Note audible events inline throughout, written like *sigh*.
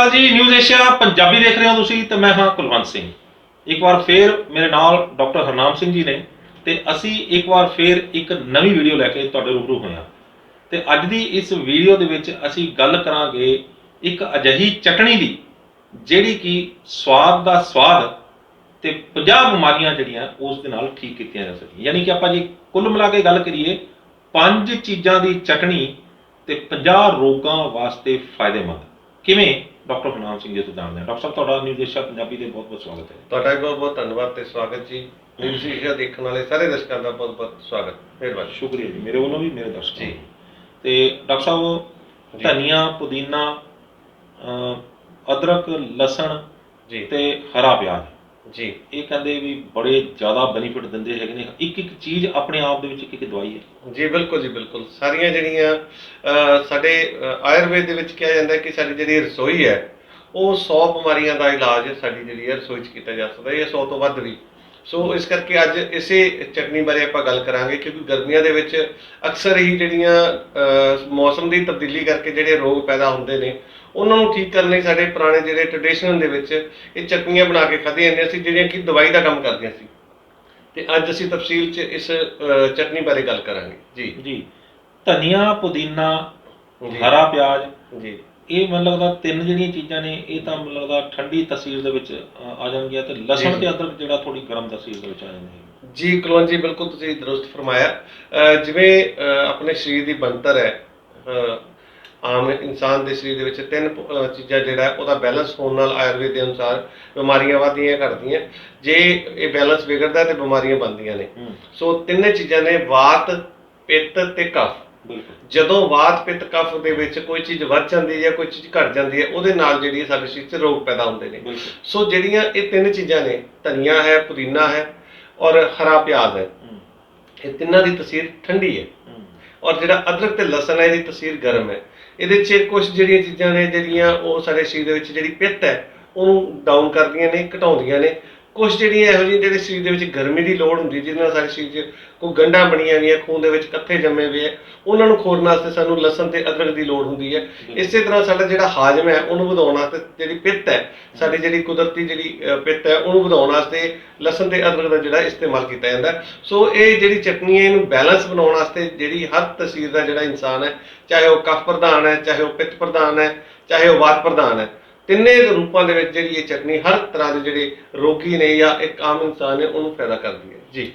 ਅਕਾਲ ਜੀ news Asia Punjabi ਦੇਖ ਰਹੇ ਹੋ ਤੁਸੀਂ ਤੇ ਮੈਂ ਹਾਂ ਕੁਲਵੰਤ ਸਿੰਘ। ਇੱਕ ਵਾਰ ਫੇਰ ਮੇਰੇ ਨਾਲ ਡਾਕਟਰ ਹਰਨਾਮ ਸਿੰਘ ਜੀ ਨੇ ਤੇ ਅਸੀਂ ਇੱਕ ਵਾਰ ਫੇਰ ਇੱਕ ਨਵੀਂ ਵੀਡੀਓ ਲੈ ਕੇ ਤੁਹਾਡੇ ਰੂਬਰੂ ਹੋਏ ਹਾਂ। ਤੇ ਅੱਜ ਦੀ ਇਸ ਵੀਡੀਓ ਦੇ ਵਿੱਚ ਅਸੀਂ ਗੱਲ ਕਰਾਂਗੇ ਇੱਕ ਅਜਿਹੀ ਚਟਣੀ ਦੀ, ਜਿਹੜੀ ਕਿ ਸਵਾਦ ਦਾ ਸਵਾਦ ਤੇ 50 ਬਿਮਾਰੀਆਂ ਜਿਹੜੀਆਂ ਉਸ ਦੇ ਨਾਲ ਠੀਕ ਕੀਤੀਆਂ ਜਾ ਸਕਦੀਆਂ। ਯਾਨੀ ਕਿ ਆਪਾਂ ਜੀ ਕੁੱਲ ਮਿਲਾ ਕੇ ਗੱਲ ਕਰੀਏ, ਪੰਜ ਚੀਜ਼ਾਂ ਦੀ ਚਟਣੀ ਤੇ 50 ਰੋਗਾਂ ਵਾਸਤੇ ਫਾਇਦੇਮੰਦ। ਕਿਵੇਂ? ਡਾਕਟਰ ਹਰਨਾਮ ਸਿੰਘ ਜੀ ਤੋਂ ਜਾਣਦੇ ਹਾਂ। ਡਾਕਟਰ ਸਾਹਿਬ ਤੁਹਾਡਾ ਏਸ਼ੀਆ ਪੰਜਾਬੀ ਦੇ ਬਹੁਤ ਬਹੁਤ ਸਵਾਗਤ ਹੈ। ਤੁਹਾਡਾ ਬਹੁਤ ਬਹੁਤ ਧੰਨਵਾਦ ਤੇ ਸਵਾਗਤ ਜੀ। ਨਿਊਜ਼ ਏਸ਼ੀਆ ਦੇਖਣ ਵਾਲੇ ਸਾਰੇ ਦਰਸ਼ਕਾਂ ਦਾ ਬਹੁਤ ਬਹੁਤ ਸਵਾਗਤ। ਮਿਹਰਬਾਨੀ ਸ਼ੁਕਰੀਆ ਜੀ। ਮੇਰੇ ਵੱਲੋਂ ਵੀ ਮੇਰੇ ਦਰਸ਼ਕਾਂ ਜੀ। ਤੇ ਡਾਕਟਰ ਸਾਹਿਬ। ਧਨੀਆ ਪੁਦੀਨਾ ਅਦਰਕ ਲਸਣ ਜੀ। ਤੇ ਹਰਾ ਪਿਆਜ਼। ਜੀ। ਇਹ ਕਹਿੰਦੇ ਵੀ ਬੜੇ ਜ਼ਿਆਦਾ ਬੈਨੀਫਿਟ ਦਿੰਦੇ ਹੈਗੇ ਨੇ। ਇੱਕ ਇੱਕ ਚੀਜ਼ ਆਪਣੇ ਆਪ ਦੇ ਵਿੱਚ ਇੱਕ ਇੱਕ ਦਵਾਈ ਹੈ। ਜੀ, ਬਿਲਕੁਲ ਜੀ, ਬਿਲਕੁਲ। ਸਾਰੀਆਂ ਜਿਹੜੀਆਂ ਸਾਡੇ ਆਯੁਰਵੇਦ ਦੇ ਵਿੱਚ ਕਿਹਾ ਜਾਂਦਾ ਕਿ ਸਾਡੀ ਜਿਹੜੀ ਰਸੋਈ ਹੈ, ਉਹ 100 ਬਿਮਾਰੀਆਂ ਦਾ ਇਲਾਜ ਸਾਡੀ ਜਿਹੜੀ ਹੈ ਰਸੋਈ 'ਚ ਕੀਤਾ ਜਾ ਸਕਦਾ ਹੈ ਜਾਂ 100 ਤੋਂ ਵੱਧ ਵੀ। ਸੋ ਇਸ ਕਰਕੇ ਅੱਜ ਇਸੇ ਚਟਨੀ ਬਾਰੇ ਆਪਾਂ ਗੱਲ ਕਰਾਂਗੇ ਕਿਉਂਕਿ ਗਰਮੀਆਂ ਦੇ ਵਿੱਚ ਅਕਸਰ ਹੀ ਜਿਹੜੀਆਂ ਮੌਸਮ ਦੀ ਤਬਦੀਲੀ ਕਰਕੇ ਜਿਹੜੇ ਰੋਗ ਪੈਦਾ ਹੁੰਦੇ ਨੇ ਉਹਨਾਂ ਨੂੰ ਠੀਕ ਕਰਨ ਲਈ ਸਾਡੇ ਪੁਰਾਣੇ ਜਿਹੜੇ ਟ੍ਰੈਡੀਸ਼ਨਲ ਦੇ ਵਿੱਚ ਇਹ ਚਟਨੀਆਂ ਬਣਾ ਕੇ ਖਾਧੀਆਂ ਜਾਂਦੀਆਂ ਸੀ ਜਿਹੜੀਆਂ ਕਿ ਦਵਾਈ ਦਾ ਕੰਮ ਕਰਦੀਆਂ ਸੀ। ਤੇ ਅੱਜ ਅਸੀਂ ਤਫਸੀਲ 'ਚ ਇਸ ਚਟਨੀ ਬਾਰੇ ਗੱਲ ਕਰਾਂਗੇ। ਜੀ। ਜੀ। ਧਨੀਆ ਪੁਦੀਨਾ। ਹਰਾ ਪਿਆਜ਼। ਜੀ। ਇਹ ਮੈਨੂੰ ਲੱਗਦਾ ਤਿੰਨ ਜਿਹੜੀਆਂ ਚੀਜ਼ਾਂ ਨੇ ਇਹ ਤਾਂ ਮੈਨੂੰ ਲੱਗਦਾ ਠੰਡੀ ਤਸੀਰ ਦੇ ਵਿੱਚ ਆ ਜਾਣਗੀਆਂ ਤੇ ਲਸਣ। ਤੇ ਅਦਰਕ ਜਿਹੜਾ ਥੋੜੀ ਗਰਮ ਤਸੀਰ ਦੇ ਵਿੱਚ ਆ ਜਾਂਦੇ ਜੀ ਕੁਲਵੰਤ ਜੀ ਬਿਲਕੁਲ ਤੁਸੀਂ ਦਰੁਸਤ ਫਰਮਾਇਆ। ਜਿਵੇਂ ਆਪਣੇ ਸਰੀਰ ਦੀ ਬਣਤਰ ਹੈ ਆਮ ਇਨਸਾਨ ਦੇ ਸਰੀਰ ਦੇ ਵਿੱਚ ਤਿੰਨ ਚੀਜ਼ਾਂ ਜਿਹੜਾ ਉਹਦਾ ਬੈਲੈਂਸ ਹੋਣ ਨਾਲ ਆਯੁਰਵੇਦ ਦੇ ਅਨੁਸਾਰ ਬਿਮਾਰੀਆਂ ਵਧਦੀਆਂ ਘਟਦੀਆਂ। ਜੇ ਇਹ ਬੈਲੈਂਸ ਵਿਗੜਦਾ ਤੇ ਬਿਮਾਰੀਆਂ ਬਣਦੀਆਂ ਨੇ। ਸੋ ਤਿੰਨੇ ਚੀਜ਼ਾਂ ਨੇ ਵਾਤ ਪਿੱਤ ਤੇ ਕਫ। ਜਦੋਂ ਵਾਤ ਪਿੱਤ ਕਫ ਦੇ ਵਿੱਚ ਕੋਈ ਚੀਜ਼ ਵੱਧ ਜਾਂਦੀ ਹੈ ਜਾਂ ਕੋਈ ਚੀਜ਼ ਘਟ ਜਾਂਦੀ ਹੈ ਉਹਦੇ ਨਾਲ ਜਿਹੜੀ ਸਾਡੇ ਸਰੀਰ 'ਚ ਰੋਗ ਪੈਦਾ ਹੁੰਦੇ ਨੇ। ਸੋ ਜਿਹੜੀਆਂ ਇਹ ਤਿੰਨ ਚੀਜ਼ਾਂ ਨੇ ਧਨੀਆ ਹੈ ਪੁਦੀਨਾ ਹੈ ਔਰ ਹਰਾ ਪਿਆਜ਼ ਹੈ। ਇਹ ਤਿੰਨਾਂ ਦੀ ਤਸੀਰ ਠੰਡੀ ਹੈ। ਹੂੰ। ਔਰ ਜਿਹੜਾ ਅਦਰਕ ਤੇ ਲਸਣ ਹੈ ਇਹਦੀ ਤਸੀਰ ਗਰਮ ਹੈ। ਇਹਦੇ 'ਚ ਕੁਝ ਜਿਹੜੀਆਂ ਚੀਜ਼ਾਂ ਨੇ ਜਿਹੜੀਆਂ ਉਹ ਸਾਡੇ ਸਰੀਰ ਦੇ ਵਿੱਚ ਜਿਹੜੀ ਪਿੱਤ ਹੈ ਉਹਨੂੰ ਡਾਊਨ ਕਰਦੀਆਂ ਨੇ ਘਟਾਉਂਦੀਆਂ ਨੇ। ਕੁਝ ਜਿਹੜੀਆਂ ਇਹੋ ਜਿਹੀਆਂ ਜਿਹੜੇ ਸਰੀਰ ਦੇ ਵਿੱਚ ਗਰਮੀ ਦੀ ਲੋੜ ਹੁੰਦੀ ਜਿਹਦੇ ਨਾਲ ਸਾਡੇ ਸਰੀਰ 'ਚ ਕੋਈ ਗੰਢਾਂ ਬਣੀਆਂ ਹੋਈਆਂ ਖੂਨ ਦੇ ਵਿੱਚ ਕੱਥੇ ਜੰਮੇ ਹੋਏ ਆ ਉਹਨਾਂ ਨੂੰ ਖੋਰਨ ਵਾਸਤੇ ਸਾਨੂੰ ਲਸਣ ਤੇ ਅਦਰਕ ਦੀ ਲੋੜ ਹੁੰਦੀ ਹੈ ਇਸੇ ਤਰ੍ਹਾਂ ਸਾਡਾ ਜਿਹੜਾ ਹਾਜ਼ਮ ਹੈ ਉਹਨੂੰ ਵਧਾਉਣ ਵਾਸਤੇ ਜਿਹੜੀ ਪਿੱਤ ਹੈ ਸਾਡੀ ਜਿਹੜੀ ਕੁਦਰਤੀ ਜਿਹੜੀ ਪਿੱਤ ਹੈ ਉਹਨੂੰ ਵਧਾਉਣ ਵਾਸਤੇ ਲਸਣ ਤੇ ਅਦਰਕ ਦਾ ਜਿਹੜਾ ਇਸਤੇਮਾਲ ਕੀਤਾ ਜਾਂਦਾ। ਸੋ ਇਹ ਜਿਹੜੀ ਚਟਨੀ ਹੈ ਇਹਨੂੰ ਬੈਲੈਂਸ ਬਣਾਉਣ ਵਾਸਤੇ ਜਿਹੜੀ ਹਰ ਤਸਵੀਰ ਦਾ ਜਿਹੜਾ ਇਨਸਾਨ ਹੈ ਚਾਹੇ ਉਹ ਕਫ ਪ੍ਰਧਾਨ ਹੈ ਚਾਹੇ ਉਹ ਪਿੱਤ ਪ੍ਰਧਾਨ ਹੈ ਚਾਹੇ ਉਹ ਵਾਤ ਪ੍ਰਧਾਨ ਹੈ ਤਿੰਨੇ ਰੂਪਾਂ ਦੇ ਵਿੱਚ ਜਿਹੜੀ ਇਹ ਚਟਨੀ ਹਰ ਤਰ੍ਹਾਂ ਦੇ ਜਿਹੜੇ ਰੋਗੀ ਨੇ ਜਾਂ ਇੱਕ ਆਮ ਇਨਸਾਨ ਹੈ ਉਹਨੂੰ ਫਾਇਦਾ ਕਰਦੀ ਹੈ ਜੀ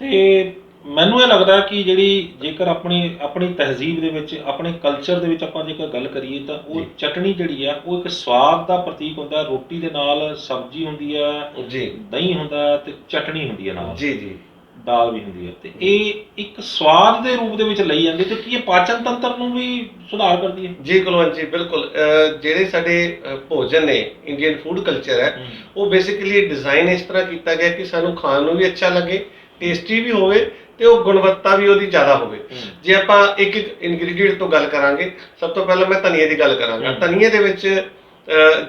ਤੇ ਮੈਨੂੰ ਇਹ ਲੱਗਦਾ ਕਿ ਜਿਹੜੀ ਜੇਕਰ ਆਪਣੀ ਆਪਣੀ ਤਹਿਜ਼ੀਬ ਦੇ ਵਿੱਚ ਆਪਣੇ ਕਲਚਰ ਦੇ ਵਿੱਚ ਆਪਾਂ ਜੇਕਰ ਗੱਲ ਕਰੀਏ ਤਾਂ ਉਹ ਜੀ। ਚਟਣੀ ਜਿਹੜੀ ਆ ਉਹ ਇੱਕ ਸਵਾਦ ਦਾ ਪ੍ਰਤੀਕ ਹੁੰਦਾ। ਰੋਟੀ ਦੇ ਨਾਲ ਸਬਜ਼ੀ ਹੁੰਦੀ ਆ ਜੀ ਦਹੀਂ ਹੁੰਦਾ ਤੇ ਚਟਣੀ ਹੁੰਦੀ ਹੈ ਨਾਲ ਜੀ ਜੀ ਦਾਲ ਵੀ ਹੁੰਦੀ ਹੈ ਤੇ ਇਹ ਇੱਕ ਸਵਾਦ ਦੇ ਰੂਪ ਦੇ ਵਿੱਚ ਲਈ ਜਾਂਦੀ ਤੇ ਕੀ ਇਹ ਪਾਚਨ ਤੰਤਰ ਨੂੰ ਵੀ ਸੁਧਾਰ ਕਰਦੀ ਹੈ। ਜੀ ਕੁਲਵੰਤ ਜੀ ਬਿਲਕੁਲ। ਜਿਹੜੇ ਸਾਡੇ ਭੋਜਨ ਨੇ ਇੰਡੀਅਨ ਫੂਡ ਕਲਚਰ ਹੈ ਉਹ ਬੇਸਿਕਲੀ ਡਿਜ਼ਾਈਨ ਇਸ ਤਰ੍ਹਾਂ ਕੀਤਾ ਗਿਆ ਕਿ ਸਾਨੂੰ ਖਾਣ ਨੂੰ ਵੀ ਅੱਛਾ ਲੱਗੇ ਟੇਸਟੀ ਵੀ ਹੋਵੇ ਤੇ ਉਹ ਗੁਣਵੱਤਾ ਵੀ ਉਹਦੀ ਜ਼ਿਆਦਾ ਹੋਵੇ। ਜੇ ਆਪਾਂ ਇੱਕ ਇੱਕ ਇਨਗਰੀਡੀਅੰਟ ਤੋਂ ਗੱਲ ਕਰਾਂਗੇ ਸਭ ਤੋਂ ਪਹਿਲਾਂ ਮੈਂ ਧਨੀਏ ਦੀ ਗੱਲ ਕਰਾਂਗਾ। ਧਨੀਏ ਦੇ ਵਿੱਚ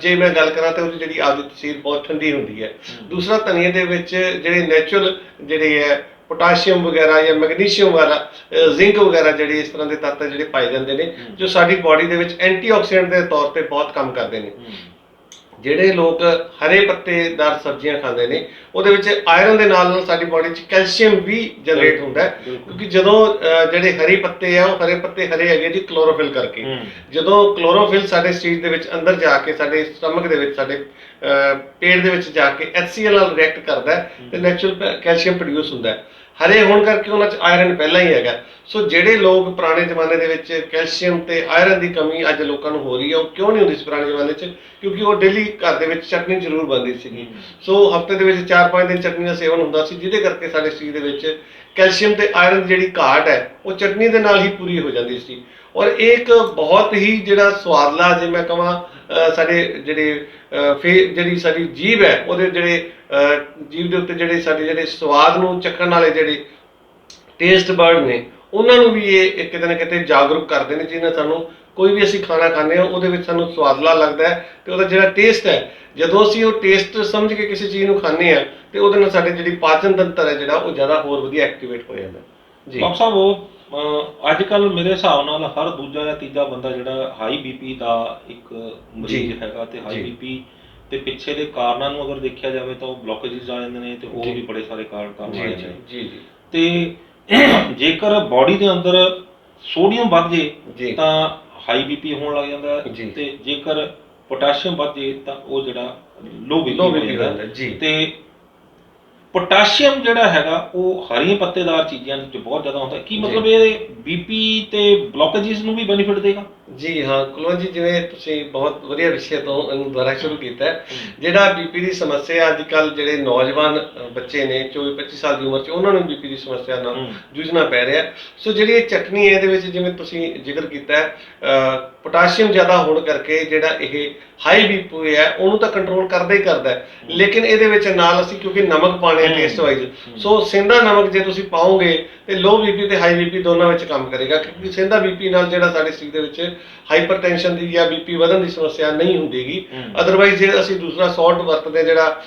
ਜੇ ਮੈਂ ਗੱਲ ਕਰਾਂ ਤੇ ਉਹਦੀ ਜਿਹੜੀ ਆਪਦੀ ਤਸੀਰ ਬਹੁਤ ਠੰਡੀ ਹੁੰਦੀ ਹੈ। ਦੂਸਰਾ ਧਨੀਏ ਦੇ ਵਿੱਚ ਜਿਹੜੇ ਨੈਚੁਰਲ ਜਿਹੜੇ ਹੈ ਪੋਟਾਸ਼ੀਅਮ ਵਗੈਰਾ ਜਾਂ ਮੈਗਨੀਸ਼ੀਅਮ ਵਗੈਰਾ ਜ਼ਿੰਕ ਵਗੈਰਾ ਜਿਹੜੇ ਇਸ ਤਰ੍ਹਾਂ ਦੇ ਤੱਤ ਜਿਹੜੇ ਪਾਏ ਜਾਂਦੇ ਨੇ ਜੋ ਸਾਡੀ ਬਾਡੀ ਦੇ ਵਿੱਚ ਐਂਟੀਆਕਸੀਡੈਂਟ ਦੇ ਤੌਰ ਤੇ ਬਹੁਤ ਕੰਮ ਕਰਦੇ ਨੇ। ਜਿਹੜੇ ਲੋਕ ਹਰੇ ਪੱਤੇਦਾਰ ਸਬਜ਼ੀਆਂ ਖਾਂਦੇ ਨੇ ਉਹਦੇ ਵਿੱਚ ਆਇਰਨ ਦੇ ਨਾਲ ਨਾਲ ਸਾਡੀ ਬਾਡੀ 'ਚ ਕੈਲਸ਼ੀਅਮ ਵੀ ਜਨਰੇਟ ਹੁੰਦਾ ਹੈ। ਕਿਉਂਕਿ ਜਦੋਂ ਜਿਹੜੇ ਹਰੀ ਪੱਤੇ ਆ ਉਹ ਹਰੇ ਪੱਤੇ ਹਰੇ ਹੈਗੇ ਜੀ ਕਲੋਰੋਫਿਲ ਕਰਕੇ। ਜਦੋਂ ਕਲੋਰੋਫਿਲ ਸਾਡੇ ਸਰੀਰ ਦੇ ਵਿੱਚ ਅੰਦਰ ਜਾ ਕੇ ਸਾਡੇ ਸਟਮਕ ਦੇ ਵਿੱਚ ਸਾਡੇ ਪੇਟ ਦੇ ਵਿੱਚ ਜਾ ਕੇ HCl ਨਾਲ ਰਿਐਕਟ ਕਰਦਾ ਹੈ ਤੇ ਨੈਚੁਰਲ ਕੈਲਸ਼ੀਅਮ ਪ੍ਰੋਡਿਊਸ ਹੁੰਦਾ ਹੈ। ਹਰੇ ਹੋਣ ਕਰਕੇ ਉਹਨਾਂ 'ਚ ਆਇਰਨ ਪਹਿਲਾਂ ਹੀ ਹੈਗਾ। ਸੋ ਜਿਹੜੇ ਲੋਕ ਪੁਰਾਣੇ ਜ਼ਮਾਨੇ ਦੇ ਵਿੱਚ ਕੈਲਸ਼ੀਅਮ ਤੇ ਆਇਰਨ ਦੀ ਕਮੀ ਅੱਜ ਲੋਕਾਂ ਨੂੰ ਹੋ ਰਹੀ ਹੈ ਉਹ ਕਿਉਂ ਨਹੀਂ ਹੁੰਦੀ ਸੀ ਪੁਰਾਣੇ ਜ਼ਮਾਨੇ 'ਚ? ਕਿਉਂਕਿ ਉਹ ਡੇਲੀ ਘਰ ਦੇ ਵਿੱਚ ਚਟਨੀ ਜ਼ਰੂਰ ਬਣਦੀ ਸੀਗੀ। ਸੋ ਹਫ਼ਤੇ ਦੇ ਵਿੱਚ 4-5 ਦਿਨ ਚਟਨੀ ਦਾ ਸੇਵਨ ਹੁੰਦਾ ਸੀ ਜਿਹਦੇ ਕਰਕੇ ਸਾਡੇ ਸਰੀਰ ਦੇ ਵਿੱਚ ਕੈਲਸ਼ੀਅਮ ਤੇ ਆਇਰਨ ਦੀ ਜਿਹੜੀ ਘਾਟ ਹੈ, ਉਹ ਚਟਨੀ ਦੇ ਨਾਲ ਹੀ ਪੂਰੀ ਹੋ ਜਾਂਦੀ ਸੀ। ਔਰ ਇਹ ਇੱਕ ਬਹੁਤ ਹੀ ਜਿਹੜਾ ਸਵਾਦਲਾ, ਜੇ ਮੈਂ ਕਹਾਂ ਸਾਡੇ ਜਿਹੜੇ ਫੇ, ਜਿਹੜੀ ਸਾਡੀ ਜੀਭ ਹੈ, ਉਹਦੇ ਜਿਹੜੇ, ਅਹ ਜੀਭ ਦੇ ਉੱਤੇ ਜਿਹੜੇ ਸਾਡੇ ਜਿਹੜੇ ਸਵਾਦ ਨੂੰ ਚੱਕਣ ਵਾਲੇ ਜਿਹੜੇ ਟੇਸਟ ਬਰਡ ਨੇ, ਉਹਨਾਂ ਨੂੰ ਵੀ ਇਹ ਕਿਤੇ ਨਾ ਕਿਤੇ ਜਾਗਰੂਕ ਕਰਦੇ ਨੇ, ਜਿਹਨਾਂ ਸਾਨੂੰ ਕੋਈ ਵੀ ਅਸੀਂ ਖਾਣਾ ਖਾਂਦੇ ਹਾਂ ਉਹਦੇ ਵਿੱਚ ਸਾਨੂੰ ਸਵਾਦਲਾ ਲੱਗਦਾ ਹੈ ਤੇ ਉਹਦਾ ਜਿਹੜਾ ਟੇਸਟ ਹੈ ਜਦੋਂ ਅਸੀਂ ਉਹ ਟੇਸਟ ਸਮਝ ਕੇ ਕਿਸੇ ਚੀਜ਼ ਨੂੰ ਖਾਂਦੇ ਆ ਤੇ ਉਹਦੇ ਨਾਲ ਸਾਡੇ ਜਿਹੜੀ ਪਾਚਨ ਤੰਤਰ ਹੈ ਜਿਹੜਾ ਉਹ ਜ਼ਿਆਦਾ ਹੋਰ ਵਧੀਆ ਐਕਟੀਵੇਟ ਹੋ ਜਾਂਦਾ। ਜੀ ਡਾਕਟਰ ਸਾਹਿਬ ਉਹ ਅੱਜ ਕੱਲ ਮੇਰੇ ਹਿਸਾਬ ਨਾਲ ਹਰ ਦੂਜਾ ਜਾਂ ਤੀਜਾ ਬੰਦਾ ਜਿਹੜਾ ਹਾਈ ਬੀਪੀ ਦਾ ਇੱਕ ਮਰੀਜ਼। ਹੈਗਾ ਤੇ ਹਾਈ। ਬੀਪੀ ਤੇ ਪਿੱਛੇ ਦੇ ਕਾਰਨਾਂ ਨੂੰ ਅਗਰ ਦੇਖਿਆ ਜਾਵੇ ਤਾਂ ਉਹ ਬਲੌਕੇजेस ਆ ਜਾਂਦੇ ਨੇ ਤੇ ਉਹ। ਵੀ ਬੜੇ ਸਾਰੇ ਕਾਰਨ ਕਾਰਨ ਆ ਜਾਂਦੇ ਨੇ ਜੀ ਜੀ ਤੇ *clears throat* ਜੇਕਰ ਬਾਡੀ ਦੇ ਅੰਦਰ ਸੋਡੀਅਮ ਵੱਧ ਜੀ ਤਾਂ ਹਾਈ ਬੀਪੀ ਹੋਣ ਲੱਗ ਜਾਂਦਾ ਹੈ ਜੀ। ਤੇ ਜੇਕਰ ਪੋਟਾਸ਼ੀਅਮ ਵੱਧ ਜੇ ਤਾਂ ਉਹ ਜਿਹੜਾ ਲੋ ਬੀਪੀ ਹੋ ਜਾਂਦਾ ਹੈ। ਜੀ ਤੇ ਪੋਟਾਸ਼ੀਅਮ ਜਿਹੜਾ ਹੈਗਾ ਉਹ ਹਰੀਆਂ ਪੱਤੇਦਾਰ ਚੀਜ਼ਾਂ ਵਿੱਚ ਬਹੁਤ ਜ਼ਿਆਦਾ ਹੁੰਦਾ ਹੈ। ਕੀ ਮਤਲਬ ਇਹ ਬੀਪੀ ਤੇ ਬਲੌਕੇजेस ਨੂੰ ਵੀ ਬੈਨੀਫਿਟ ਦੇਗਾ ਜੀ ਹਾਂ ਕੁਲਵੰਤ ਜੀ ਜਿਵੇਂ ਤੁਸੀਂ ਬਹੁਤ ਵਧੀਆ ਵਿਸ਼ੇ ਤੋਂ ਇਹਨੂੰ ਦੁਬਾਰਾ ਸ਼ੁਰੂ ਕੀਤਾ ਜਿਹੜਾ ਬੀਪੀ ਦੀ ਸਮੱਸਿਆ ਅੱਜ ਕੱਲ ਜਿਹੜੇ ਨੌਜਵਾਨ ਬੱਚੇ ਨੇ 24 25 ਸਾਲ ਦੀ ਉਮਰ 'ਚ ਉਹਨਾਂ ਨੂੰ ਬੀਪੀ ਦੀ ਸਮੱਸਿਆ ਨਾਲ। ਜੂਝਣਾ ਪੈ ਰਿਹਾ। ਸੋ ਜਿਹੜੀ ਇਹ ਚਟਨੀ ਹੈ ਇਹਦੇ ਵਿੱਚ ਜਿਵੇਂ ਤੁਸੀਂ ਜ਼ਿਕਰ ਕੀਤਾ ਪੋਟਾਸ਼ੀਅਮ ਜ਼ਿਆਦਾ ਹੋਣ ਕਰਕੇ ਜਿਹੜਾ ਇਹ ਹਾਈ ਬੀਪੀ ਹੈ ਉਹਨੂੰ ਤਾਂ ਕੰਟਰੋਲ ਕਰਦਾ ਹੀ ਕਰਦਾ ਹੈ। ਲੇਕਿਨ ਇਹਦੇ ਵਿੱਚ ਨਾਲ ਅਸੀਂ ਕਿਉਂਕਿ ਨਮਕ ਪਾਣੇ ਹਮ। ਟੇਸਟ ਵਾਈਜ਼ ਸੋ ਸਿੰਦਾ ਨਮਕ ਜੇ ਤੁਸੀਂ ਪਾਓਗੇ ਤੇ ਲੋ ਬੀਪੀ ਤੇ ਹਾਈ ਬੀਪੀ ਦੋਨਾਂ ਵਿੱਚ ਕੰਮ ਕਰੇਗਾ। ਕਿਉਂਕਿ ਸਿੰਦਾ ਬੀਪੀ ਨਾਲ ਜਿਹੜਾ ਸਾਡੇ ਸਰੀਰ ਦੇ ਵਿੱਚ ਹਾਈਪਰਟੈਂਸ਼ਨ ਦੀ ਜਾਂ ਬੀਪੀ ਵਧਣ ਦੀ ਸਮੱਸਿਆ ਨਹੀਂ ਹੁੰਦੀਗੀ। ਅਦਰਵਾਈਜ਼ ਜੇ ਅਸੀਂ ਦੂਸਰਾ ਸਾਲਟ ਵਰਤਦੇ ਜਿਹੜਾ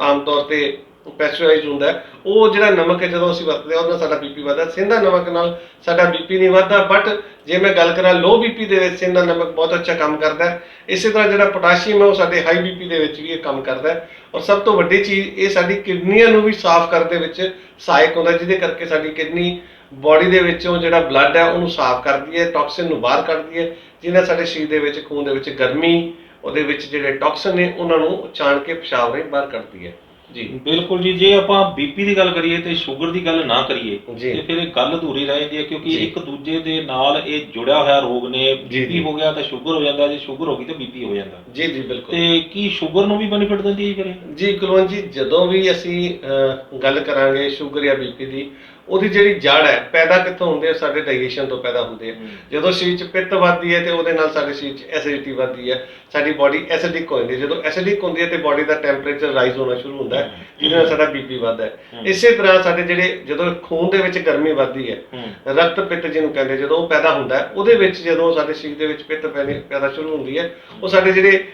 ਆਮ ਤੌਰ ਤੇ ਪੈਸਚਰਾਈਜ਼ਡ ਹੁੰਦਾ ਉਹ ਜਿਹੜਾ ਨਮਕ ਹੈ, ਜਦੋਂ ਅਸੀਂ ਵਰਤਦੇ ਹਾਂ, ਉਹਦੇ ਨਾਲ ਸਾਡਾ ਬੀਪੀ ਵਧਦਾ ਸਿੰਧਾ ਨਮਕ ਨਾਲ ਸਾਡਾ ਬੀਪੀ ਨਹੀਂ ਵਧਦਾ ਬਟ ਜੇ ਮੈਂ ਗੱਲ ਕਰਾਂ ਲੋ ਬੀਪੀ ਦੇ ਵਿੱਚ, ਸਿੰਧਾ ਨਮਕ ਬਹੁਤ ਅੱਛਾ ਕੰਮ ਕਰਦਾ ਇਸੇ ਤਰ੍ਹਾਂ ਜਿਹੜਾ ਪੋਟਾਸ਼ੀਅਮ ਹੈ, ਉਹ ਸਾਡੇ ਹਾਈ ਬੀਪੀ ਦੇ ਵਿੱਚ ਵੀ ਇਹ ਕੰਮ ਕਰਦਾ ਔਰ ਸਭ ਤੋਂ ਵੱਡੀ ਚੀਜ਼, ਇਹ ਸਾਡੀ ਕਿਡਨੀਆਂ ਨੂੰ ਵੀ ਸਾਫ਼ ਕਰਨ ਦੇ ਵਿੱਚ ਸਹਾਇਕ ਹੁੰਦਾ ਜਿਹਦੇ ਕਰਕੇ ਸਾਡੀ ਕਿਡਨੀ ਬਾਡੀ ਦੇ ਵਿੱਚੋਂ ਜਿਹੜਾ ਬਲੱਡ ਹੈ, ਉਹਨੂੰ ਸਾਫ਼ ਕਰਦੀ ਹੈ ਟੌਕਸਿਨ ਨੂੰ ਬਾਹਰ ਕੱਢਦੀ ਹੈ, ਜਿਹਨਾਂ ਸਾਡੇ ਸਰੀਰ ਦੇ ਵਿੱਚ, ਖੂਨ ਦੇ ਵਿੱਚ ਗਰਮੀ, ਉਹਦੇ ਵਿੱਚ ਜਿਹੜੇ ਟੌਕਸਿਨ ਨੇ, ਉਹਨਾਂ ਨੂੰ ਛਾਣ ਕੇ ਪਿਸ਼ਾਬ ਰਾਹੀਂ ਬਾਹਰ ਕੱਢਦੀ ਹੈ। ਜੀ ਬਿਲਕੁਲ ਜੀ ਜੇ ਆਪਾਂ ਬੀਪੀ ਦੀ ਗੱਲ ਕਰੀਏ ਤੇ ਸ਼ੂਗਰ ਦੀ ਗੱਲ ਨਾ ਕਰੀਏ ਜੀ। ਤੇ ਫਿਰ ਇਹ ਗੱਲ ਅਧੂਰੀ ਰਹਿ ਜਾਂਦੀ ਹੈ ਕਿਉਂਕਿ ਜੀ। ਇੱਕ ਦੂਜੇ ਦੇ ਨਾਲ ਇਹ ਜੁੜਿਆ ਹੋਇਆ ਰੋਗ ਨੇ ਜੀ, ਬੀਪੀ ਜੀ। ਹੋ ਗਿਆ ਤਾਂ ਸ਼ੂਗਰ ਹੋ ਜਾਂਦਾ ਜੇ ਸ਼ੂਗਰ ਹੋ ਗਈ ਤਾਂ ਬੀਪੀ ਹੋ ਜਾਂਦਾ ਜੀ ਜੀ ਬਿਲਕੁਲ ਤੇ ਕੀ ਸ਼ੂਗਰ ਨੂੰ ਵੀ ਬੈਨੀਫਿਟ ਦਿੰਦੀ ਹੈ ਫਿਰ ਇਹ? ਜੀ ਕੁਲਵੰਤ ਜੀ ਜਦੋਂ ਵੀ ਅਸੀਂ ਅਹ, ਗੱਲ ਕਰਾਂਗੇ ਸ਼ੂਗਰ ਜਾਂ ਬੀਪੀ ਦੀ ਉਹਦੀ ਜਿਹੜੀ ਜੜ ਹੈ ਪੈਦਾ ਕਿੱਥੋਂ ਹੁੰਦੇ ਆ ਸਾਡੇ ਡਾਈਜੈਸ਼ਨ ਤੋਂ ਪੈਦਾ ਹੁੰਦੇ ਆ ਜਦੋਂ ਸਰੀਰ 'ਚ ਪਿੱਤ ਵੱਧਦੀ ਹੈ ਤੇ ਉਹਦੇ ਨਾਲ ਸਾਡੇ ਸਰੀਰ 'ਚ ਐਸਿਡਿਟੀ ਵੱਧਦੀ ਹੈ। ਸਾਡੀ ਬਾਡੀ ਐਸਿਡਿਕ ਹੋ ਜਾਂਦੀ ਹੈ। ਜਦੋਂ ਐਸਿਡਿਕ ਹੁੰਦੀ ਹੈ ਤੇ ਬਾਡੀ ਦਾ ਟੈਂਪਰੇਚਰ ਰਾਈਜ਼ ਹੋਣਾ ਸ਼ੁਰੂ ਹੁੰਦਾ ਹੈ ਜਿਹਦੇ ਨਾਲ ਸਾਡਾ ਬੀਪੀ ਵੱਧਦਾ ਹੈ। ਇਸੇ ਤਰ੍ਹਾਂ ਸਾਡੇ ਜਿਹੜੇ ਜਦੋਂ ਖੂਨ ਦੇ ਵਿੱਚ ਗਰਮੀ ਵੱਧਦੀ ਹੈ ਹੂੰ। ਰਕਤ ਪਿੱਤ ਜਿਹਨੂੰ ਕਹਿੰਦੇ ਜਦੋਂ ਉਹ ਪੈਦਾ ਹੁੰਦਾ ਹੈ ਉਹਦੇ ਵਿੱਚ ਜਦੋਂ ਸਾਡੇ ਸਰੀਰ ਦੇ ਵਿੱਚ ਪਿੱਤ ਪੈਦਾ ਸ਼ੁਰੂ ਹੁੰਦੀ ਹੈ ਉਹ ਸਾਡੇ ਜਿਹੜੇ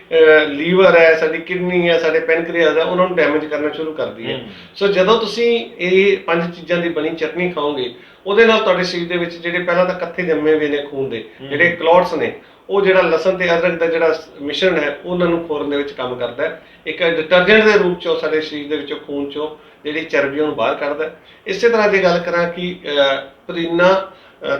ਲੀਵਰ ਹੈ ਸਾਡੀ ਕਿਡਨੀ ਹੈ ਸਾਡੇ ਪੈਨਕ੍ਰੀਅਸ ਹੈ ਉਹਨਾਂ ਨੂੰ ਡੈਮੇਜ ਕਰਨਾ ਸ਼ੁਰੂ ਕਰਦੀ ਹੈ। ਸੋ ਜਦੋਂ ਤੁਸੀਂ ਇਹ ਪੰਜ ਚੀਜ਼ਾਂ ਦੀ ਬਣੀ ਚਟਨੀ ਖਾਓਗੇ ਉਹਦੇ ਨਾਲ ਤੁਹਾਡੇ ਸਰੀਰ ਦੇ ਵਿੱਚ ਜਿਹੜੇ ਪਹਿਲਾਂ ਤਾਂ ਕੱਥੇ ਜੰਮੇ ਹੋਏ ਨੇ ਖੂਨ ਦੇ। ਜਿਹੜੇ ਕਲੌਟਸ ਨੇ ਉਹ ਜਿਹੜਾ ਲਸਣ ਤੇ ਅਦਰਕ ਦਾ ਜਿਹੜਾ ਮਿਸ਼ਰਣ ਹੈ ਉਹਨਾਂ ਨੂੰ ਖੋਰਨ ਦੇ ਵਿੱਚ ਕੰਮ ਕਰਦਾ ਹੈ ਇੱਕ ਡਿਟਰਜੈਂਟ ਦੇ ਰੂਪ ਚ ਉਹ ਸਾਡੇ ਸਰੀਰ ਦੇ ਵਿੱਚੋਂ ਖੂਨ ਚੋਂ ਜਿਹੜੀ ਚਰਬੀਆਂ ਨੂੰ ਬਾਹਰ ਕੱਢਦਾ ਇਸੇ ਤਰ੍ਹਾਂ ਜੇ ਗੱਲ ਕਰਾਂ ਕਿ ਪੁਦੀਨਾ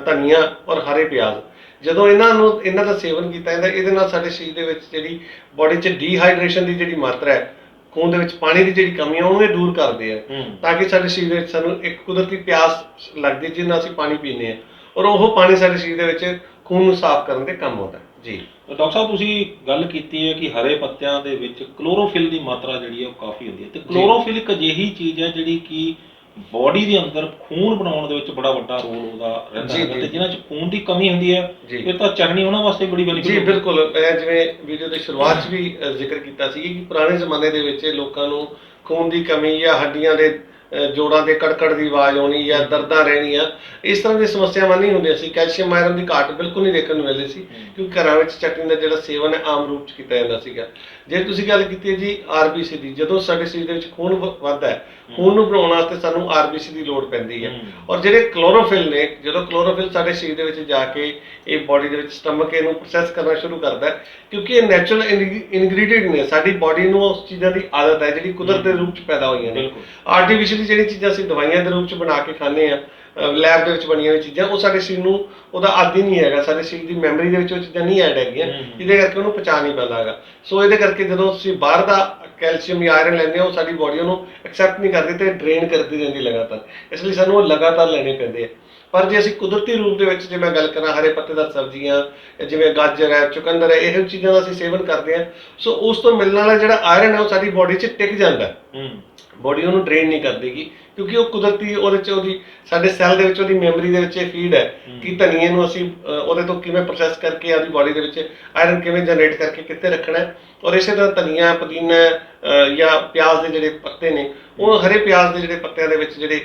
ਧਨੀਆ ਔਰ ਹਰੇ ਪਿਆਜ਼ ਜਦੋਂ ਇਹਨਾਂ ਨੂੰ ਇਹਨਾਂ ਦਾ ਸੇਵਨ ਕੀਤਾ ਜਾਂਦਾ ਇਹਦੇ ਨਾਲ ਸਾਡੇ ਸਰੀਰ ਦੇ ਵਿੱਚ ਜਿਹੜੀ ਬਾਡੀ 'ਚ ਡੀਹਾਈਡਰੇਸ਼ਨ ਦੀ ਜਿਹੜੀ ਮਾਤਰਾ ਹੈ ਖੂਨ ਦੇ ਵਿੱਚ ਪਾਣੀ ਦੀ ਜਿਹੜੀ ਕਮੀ ਹੈ ਉਹਨੂੰ ਇਹ ਦੂਰ ਕਰਦੇ ਆ। ਤਾਂ ਕਿ ਸਾਡੇ ਸਰੀਰ ਵਿੱਚ ਸਾਨੂੰ ਇੱਕ ਕੁਦਰਤੀ ਪਿਆਸ ਲੱਗਦੀ ਜਿਹਦੇ ਨਾਲ ਅਸੀਂ ਪਾਣੀ ਪੀਂਦੇ ਹਾਂ ਔਰ ਉਹ ਪਾਣੀ ਸਾਡੇ ਸਰੀਰ ਦੇ ਵਿੱਚ ਖੂਨ ਨੂੰ ਸਾਫ਼ ਕਰਨ ਦੇ ਕੰਮ ਆਉਂਦਾ ਜੀ। ਡਾਕਟਰ ਸਾਹਿਬ ਤੁਸੀਂ ਗੱਲ ਕੀਤੀ ਹੈ ਕਿ ਹਰੇ ਪੱਤਿਆਂ ਦੇ ਵਿੱਚ ਕਲੋਰੋਫਿਲ ਦੀ ਮਾਤਰਾ ਜਿਹੜੀ ਹੈ ਉਹ ਕਾਫੀ ਹੁੰਦੀ ਹੈ। ਤੇ ਕਲੋਰੋਫਿਲ ਇੱਕ ਅਜਿਹੀ ਚੀਜ਼ ਹੈ ਜਿਹੜੀ ਕਿ ਬਾਡੀ ਦੇ ਅੰਦਰ ਖੂਨ ਬਣਾਉਣ ਦੇ ਵਿੱਚ ਬੜਾ ਵੱਡਾ ਰੋਲ ਉਹਦਾ ਰਹਿੰਦਾ ਜੀ, ਹੈ। ਜੀ। ਤੇ ਜਿਨ੍ਹਾਂ 'ਚ ਖੂਨ ਦੀ ਕਮੀ ਹੁੰਦੀ ਹੈ ਜੀ। ਫਿਰ ਤਾਂ ਚਟਨੀ ਉਹਨਾਂ ਵਾਸਤੇ ਬੜੀ ਜੀ ਬੈਨੀਫਿਟ ਬਿਲਕੁਲ। ਮੈਂ ਜਿਵੇਂ ਵੀਡੀਓ ਦੇ ਸ਼ੁਰੂਆਤ 'ਚ ਵੀ ਜ਼ਿਕਰ ਕੀਤਾ ਸੀ ਕਿ ਪੁਰਾਣੇ ਜ਼ਮਾਨੇ ਦੇ ਵਿੱਚ ਲੋਕਾਂ ਨੂੰ ਖੂਨ ਦੀ ਕਮੀ ਜਾਂ ਹੱਡੀਆਂ ਦੇ ਜੋੜਾਂ ਦੇ ਕੜਕੜ ਦੀ ਆਵਾਜ਼ ਆਉਣੀ ਜਾਂ ਦਰਦਾਂ ਰਹਿਣੀਆਂ ਇਸ ਤਰ੍ਹਾਂ ਦੀ ਸਮੱਸਿਆਵਾਂ ਨਹੀਂ ਹੁੰਦੀਆਂ ਸੀ। ਕੈਲਸ਼ੀਅਮ ਆਇਰਨ ਦੀ ਘਾਟ ਬਿਲਕੁਲ ਨਹੀਂ ਦੇਖਣ ਨੂੰ ਮਿਲਦੀ ਸੀ ਕਿਉਂਕਿ ਘਰਾਂ ਵਿੱਚ ਚਟਨੀ ਦਾ ਜਿਹੜਾ ਸੇਵਨ ਹੈ ਆਮ ਰੂਪ 'ਚ ਕੀਤਾ ਜਾਂਦਾ ਸੀਗਾ। ਜੇ ਤੁਸੀਂ ਗੱਲ ਕੀਤੀ ਹੈ ਜੀ ਆਰਬੀਸੀ ਦੀ ਜਦੋਂ ਸਾਡੇ ਸਰੀਰ ਦੇ ਵਿੱਚ ਖੂਨ ਵੱਧਦਾ ਹੈ ਖੂਨ ਨੂੰ ਬਣਾਉਣ ਵਾਸਤੇ ਸਾਨੂੰ ਆਰਬੀਸੀ ਦੀ ਲੋੜ ਪੈਂਦੀ ਹੈ। ਔਰ ਜਿਹੜੇ ਕਲੋਰੋਫਿਲ ਨੇ ਜਦੋਂ ਕਲੋਰੋਫਿਲ ਸਾਡੇ ਸਰੀਰ ਦੇ ਵਿੱਚ ਜਾ ਕੇ ਇਹ ਬਾਡੀ ਦੇ ਵਿੱਚ ਸਟਮਕ ਇਹਨੂੰ ਪ੍ਰੋਸੈਸ ਕਰਨਾ ਸ਼ੁਰੂ ਕਰਦਾ ਹੈ ਕਿਉਂਕਿ ਇਹ ਨੈਚੁਰਲ ਇਨਗਰੀਡੀਐਂਟ ਨੇ ਸਾਡੀ ਬਾਡੀ ਨੂੰ ਉਸ ਚੀਜ਼ਾਂ ਦੀ ਆਦਤ ਹੈ ਜਿਹੜੀ ਕੁਦਰਤ ਦੇ ਰੂਪ ਚ ਪੈਦਾ ਹੋਈਆਂ ਨੇ। ਆਰਟੀਫੀਸ਼ੀਅਲੀ ਜਿਹੜੀ ਚੀਜ਼ਾਂ ਅਸੀਂ ਦਵਾਈਆਂ ਦੇ ਰੂਪ ਚ ਬਣਾ ਕੇ ਖਾਂਦੇ ਆ ਲੈਬ ਦੇ ਵਿੱਚ ਬਣੀਆਂ ਹੋਈਆਂ ਚੀਜ਼ਾਂ ਉਹ ਸਾਡੇ ਸਰੀਰ ਨੂੰ ਉਹਦਾ ਆਦੀ ਨਹੀਂ ਹੈਗਾ ਸਾਡੇ ਸਰੀਰ ਦੀ ਮੈਮਰੀ ਦੇ ਵਿੱਚ ਉਹ ਚੀਜ਼ਾਂ ਨਹੀਂ ਐਡ ਹੈਗੀਆਂ। ਜਿਹਦੇ ਕਰਕੇ ਉਹਨੂੰ ਪਚਾ ਨਹੀਂ ਪੈਂਦਾ ਹੈਗਾ। ਸੋ ਇਹਦੇ ਕਰਕੇ ਜਦੋਂ ਤੁਸੀਂ ਬਾਹਰ ਦਾ ਕੈਲਸ਼ੀਅਮ ਜਾਂ ਆਇਰਨ ਲੈਂਦੇ ਹੋ ਸਾਡੀ ਬਾਡੀ ਉਹਨੂੰ ਐਕਸੈਪਟ ਨਹੀਂ ਕਰਦੀ ਤੇ ਡਰੇਨ ਕਰਦੀ ਰਹਿੰਦੀ ਲਗਾਤਾਰ। ਇਸ ਲਈ ਸਾਨੂੰ ਉਹ ਲਗਾਤਾਰ ਲੈਣੇ ਪੈਂਦੇ ਆ। ਪਰ ਜੇ ਅਸੀਂ ਕੁਦਰਤੀ ਰੂਪ ਦੇ ਵਿੱਚ ਜੇ ਮੈਂ ਗੱਲ ਕਰਾਂ ਹਰੇ ਪੱਤੇਦਾਰ ਸਬਜ਼ੀਆਂ ਜਿਵੇਂ ਗਾਜਰ ਹੈ ਚੁਕੰਦਰ ਹੈ ਇਹੋ ਚੀਜ਼ਾਂ ਦਾ ਅਸੀਂ ਸੇਵਨ ਕਰਦੇ ਹਾਂ ਸੋ ਉਸ ਤੋਂ ਮਿਲਣ ਵਾਲਾ ਜਿਹੜਾ ਆਇਰਨ ਹੈ ਉਹ ਸਾਡੀ ਬਾਡੀ 'ਚ ਟਿਕ ਜਾਂਦਾ ਹੂੰ। ਬਾਡੀ ਉਹਨੂੰ ਡਰੇਨ ਨਹੀਂ ਕਰਦੀਗੀ ਕਿਉਂਕਿ ਉਹ ਕੁਦਰਤੀ ਉਹਦੇ ਚ ਉਹਦੀ ਸਾਡੇ ਸੈੱਲ ਦੇ ਵਿੱਚ ਉਹਦੀ ਮੈਮਰੀ ਦੇ ਵਿੱਚ ਇਹ ਫੀਡ ਹੈ ਕਿ ਧਨੀਏ ਨੂੰ ਅਸੀਂ ਉਹਦੇ ਤੋਂ ਕਿਵੇਂ ਪ੍ਰੋਸੈਸ ਕਰਕੇ ਆਪਦੀ ਬਾਡੀ ਦੇ ਵਿੱਚ ਆਇਰਨ ਕਿਵੇਂ ਜਨਰੇਟ ਕਰਕੇ ਕਿੱਥੇ ਰੱਖਣਾ ਹੈ। ਔਰ ਇਸੇ ਤਰ੍ਹਾਂ ਧਨੀਆ ਪੁਦੀਨਾ ਜਾਂ ਪਿਆਜ਼ ਦੇ ਜਿਹੜੇ ਪੱਤੇ ਨੇ ਉਹ ਹਰੇ ਪਿਆਜ਼ ਦੇ ਜਿਹੜੇ ਪੱਤਿਆਂ ਦੇ ਵਿੱਚ ਜਿਹੜੇ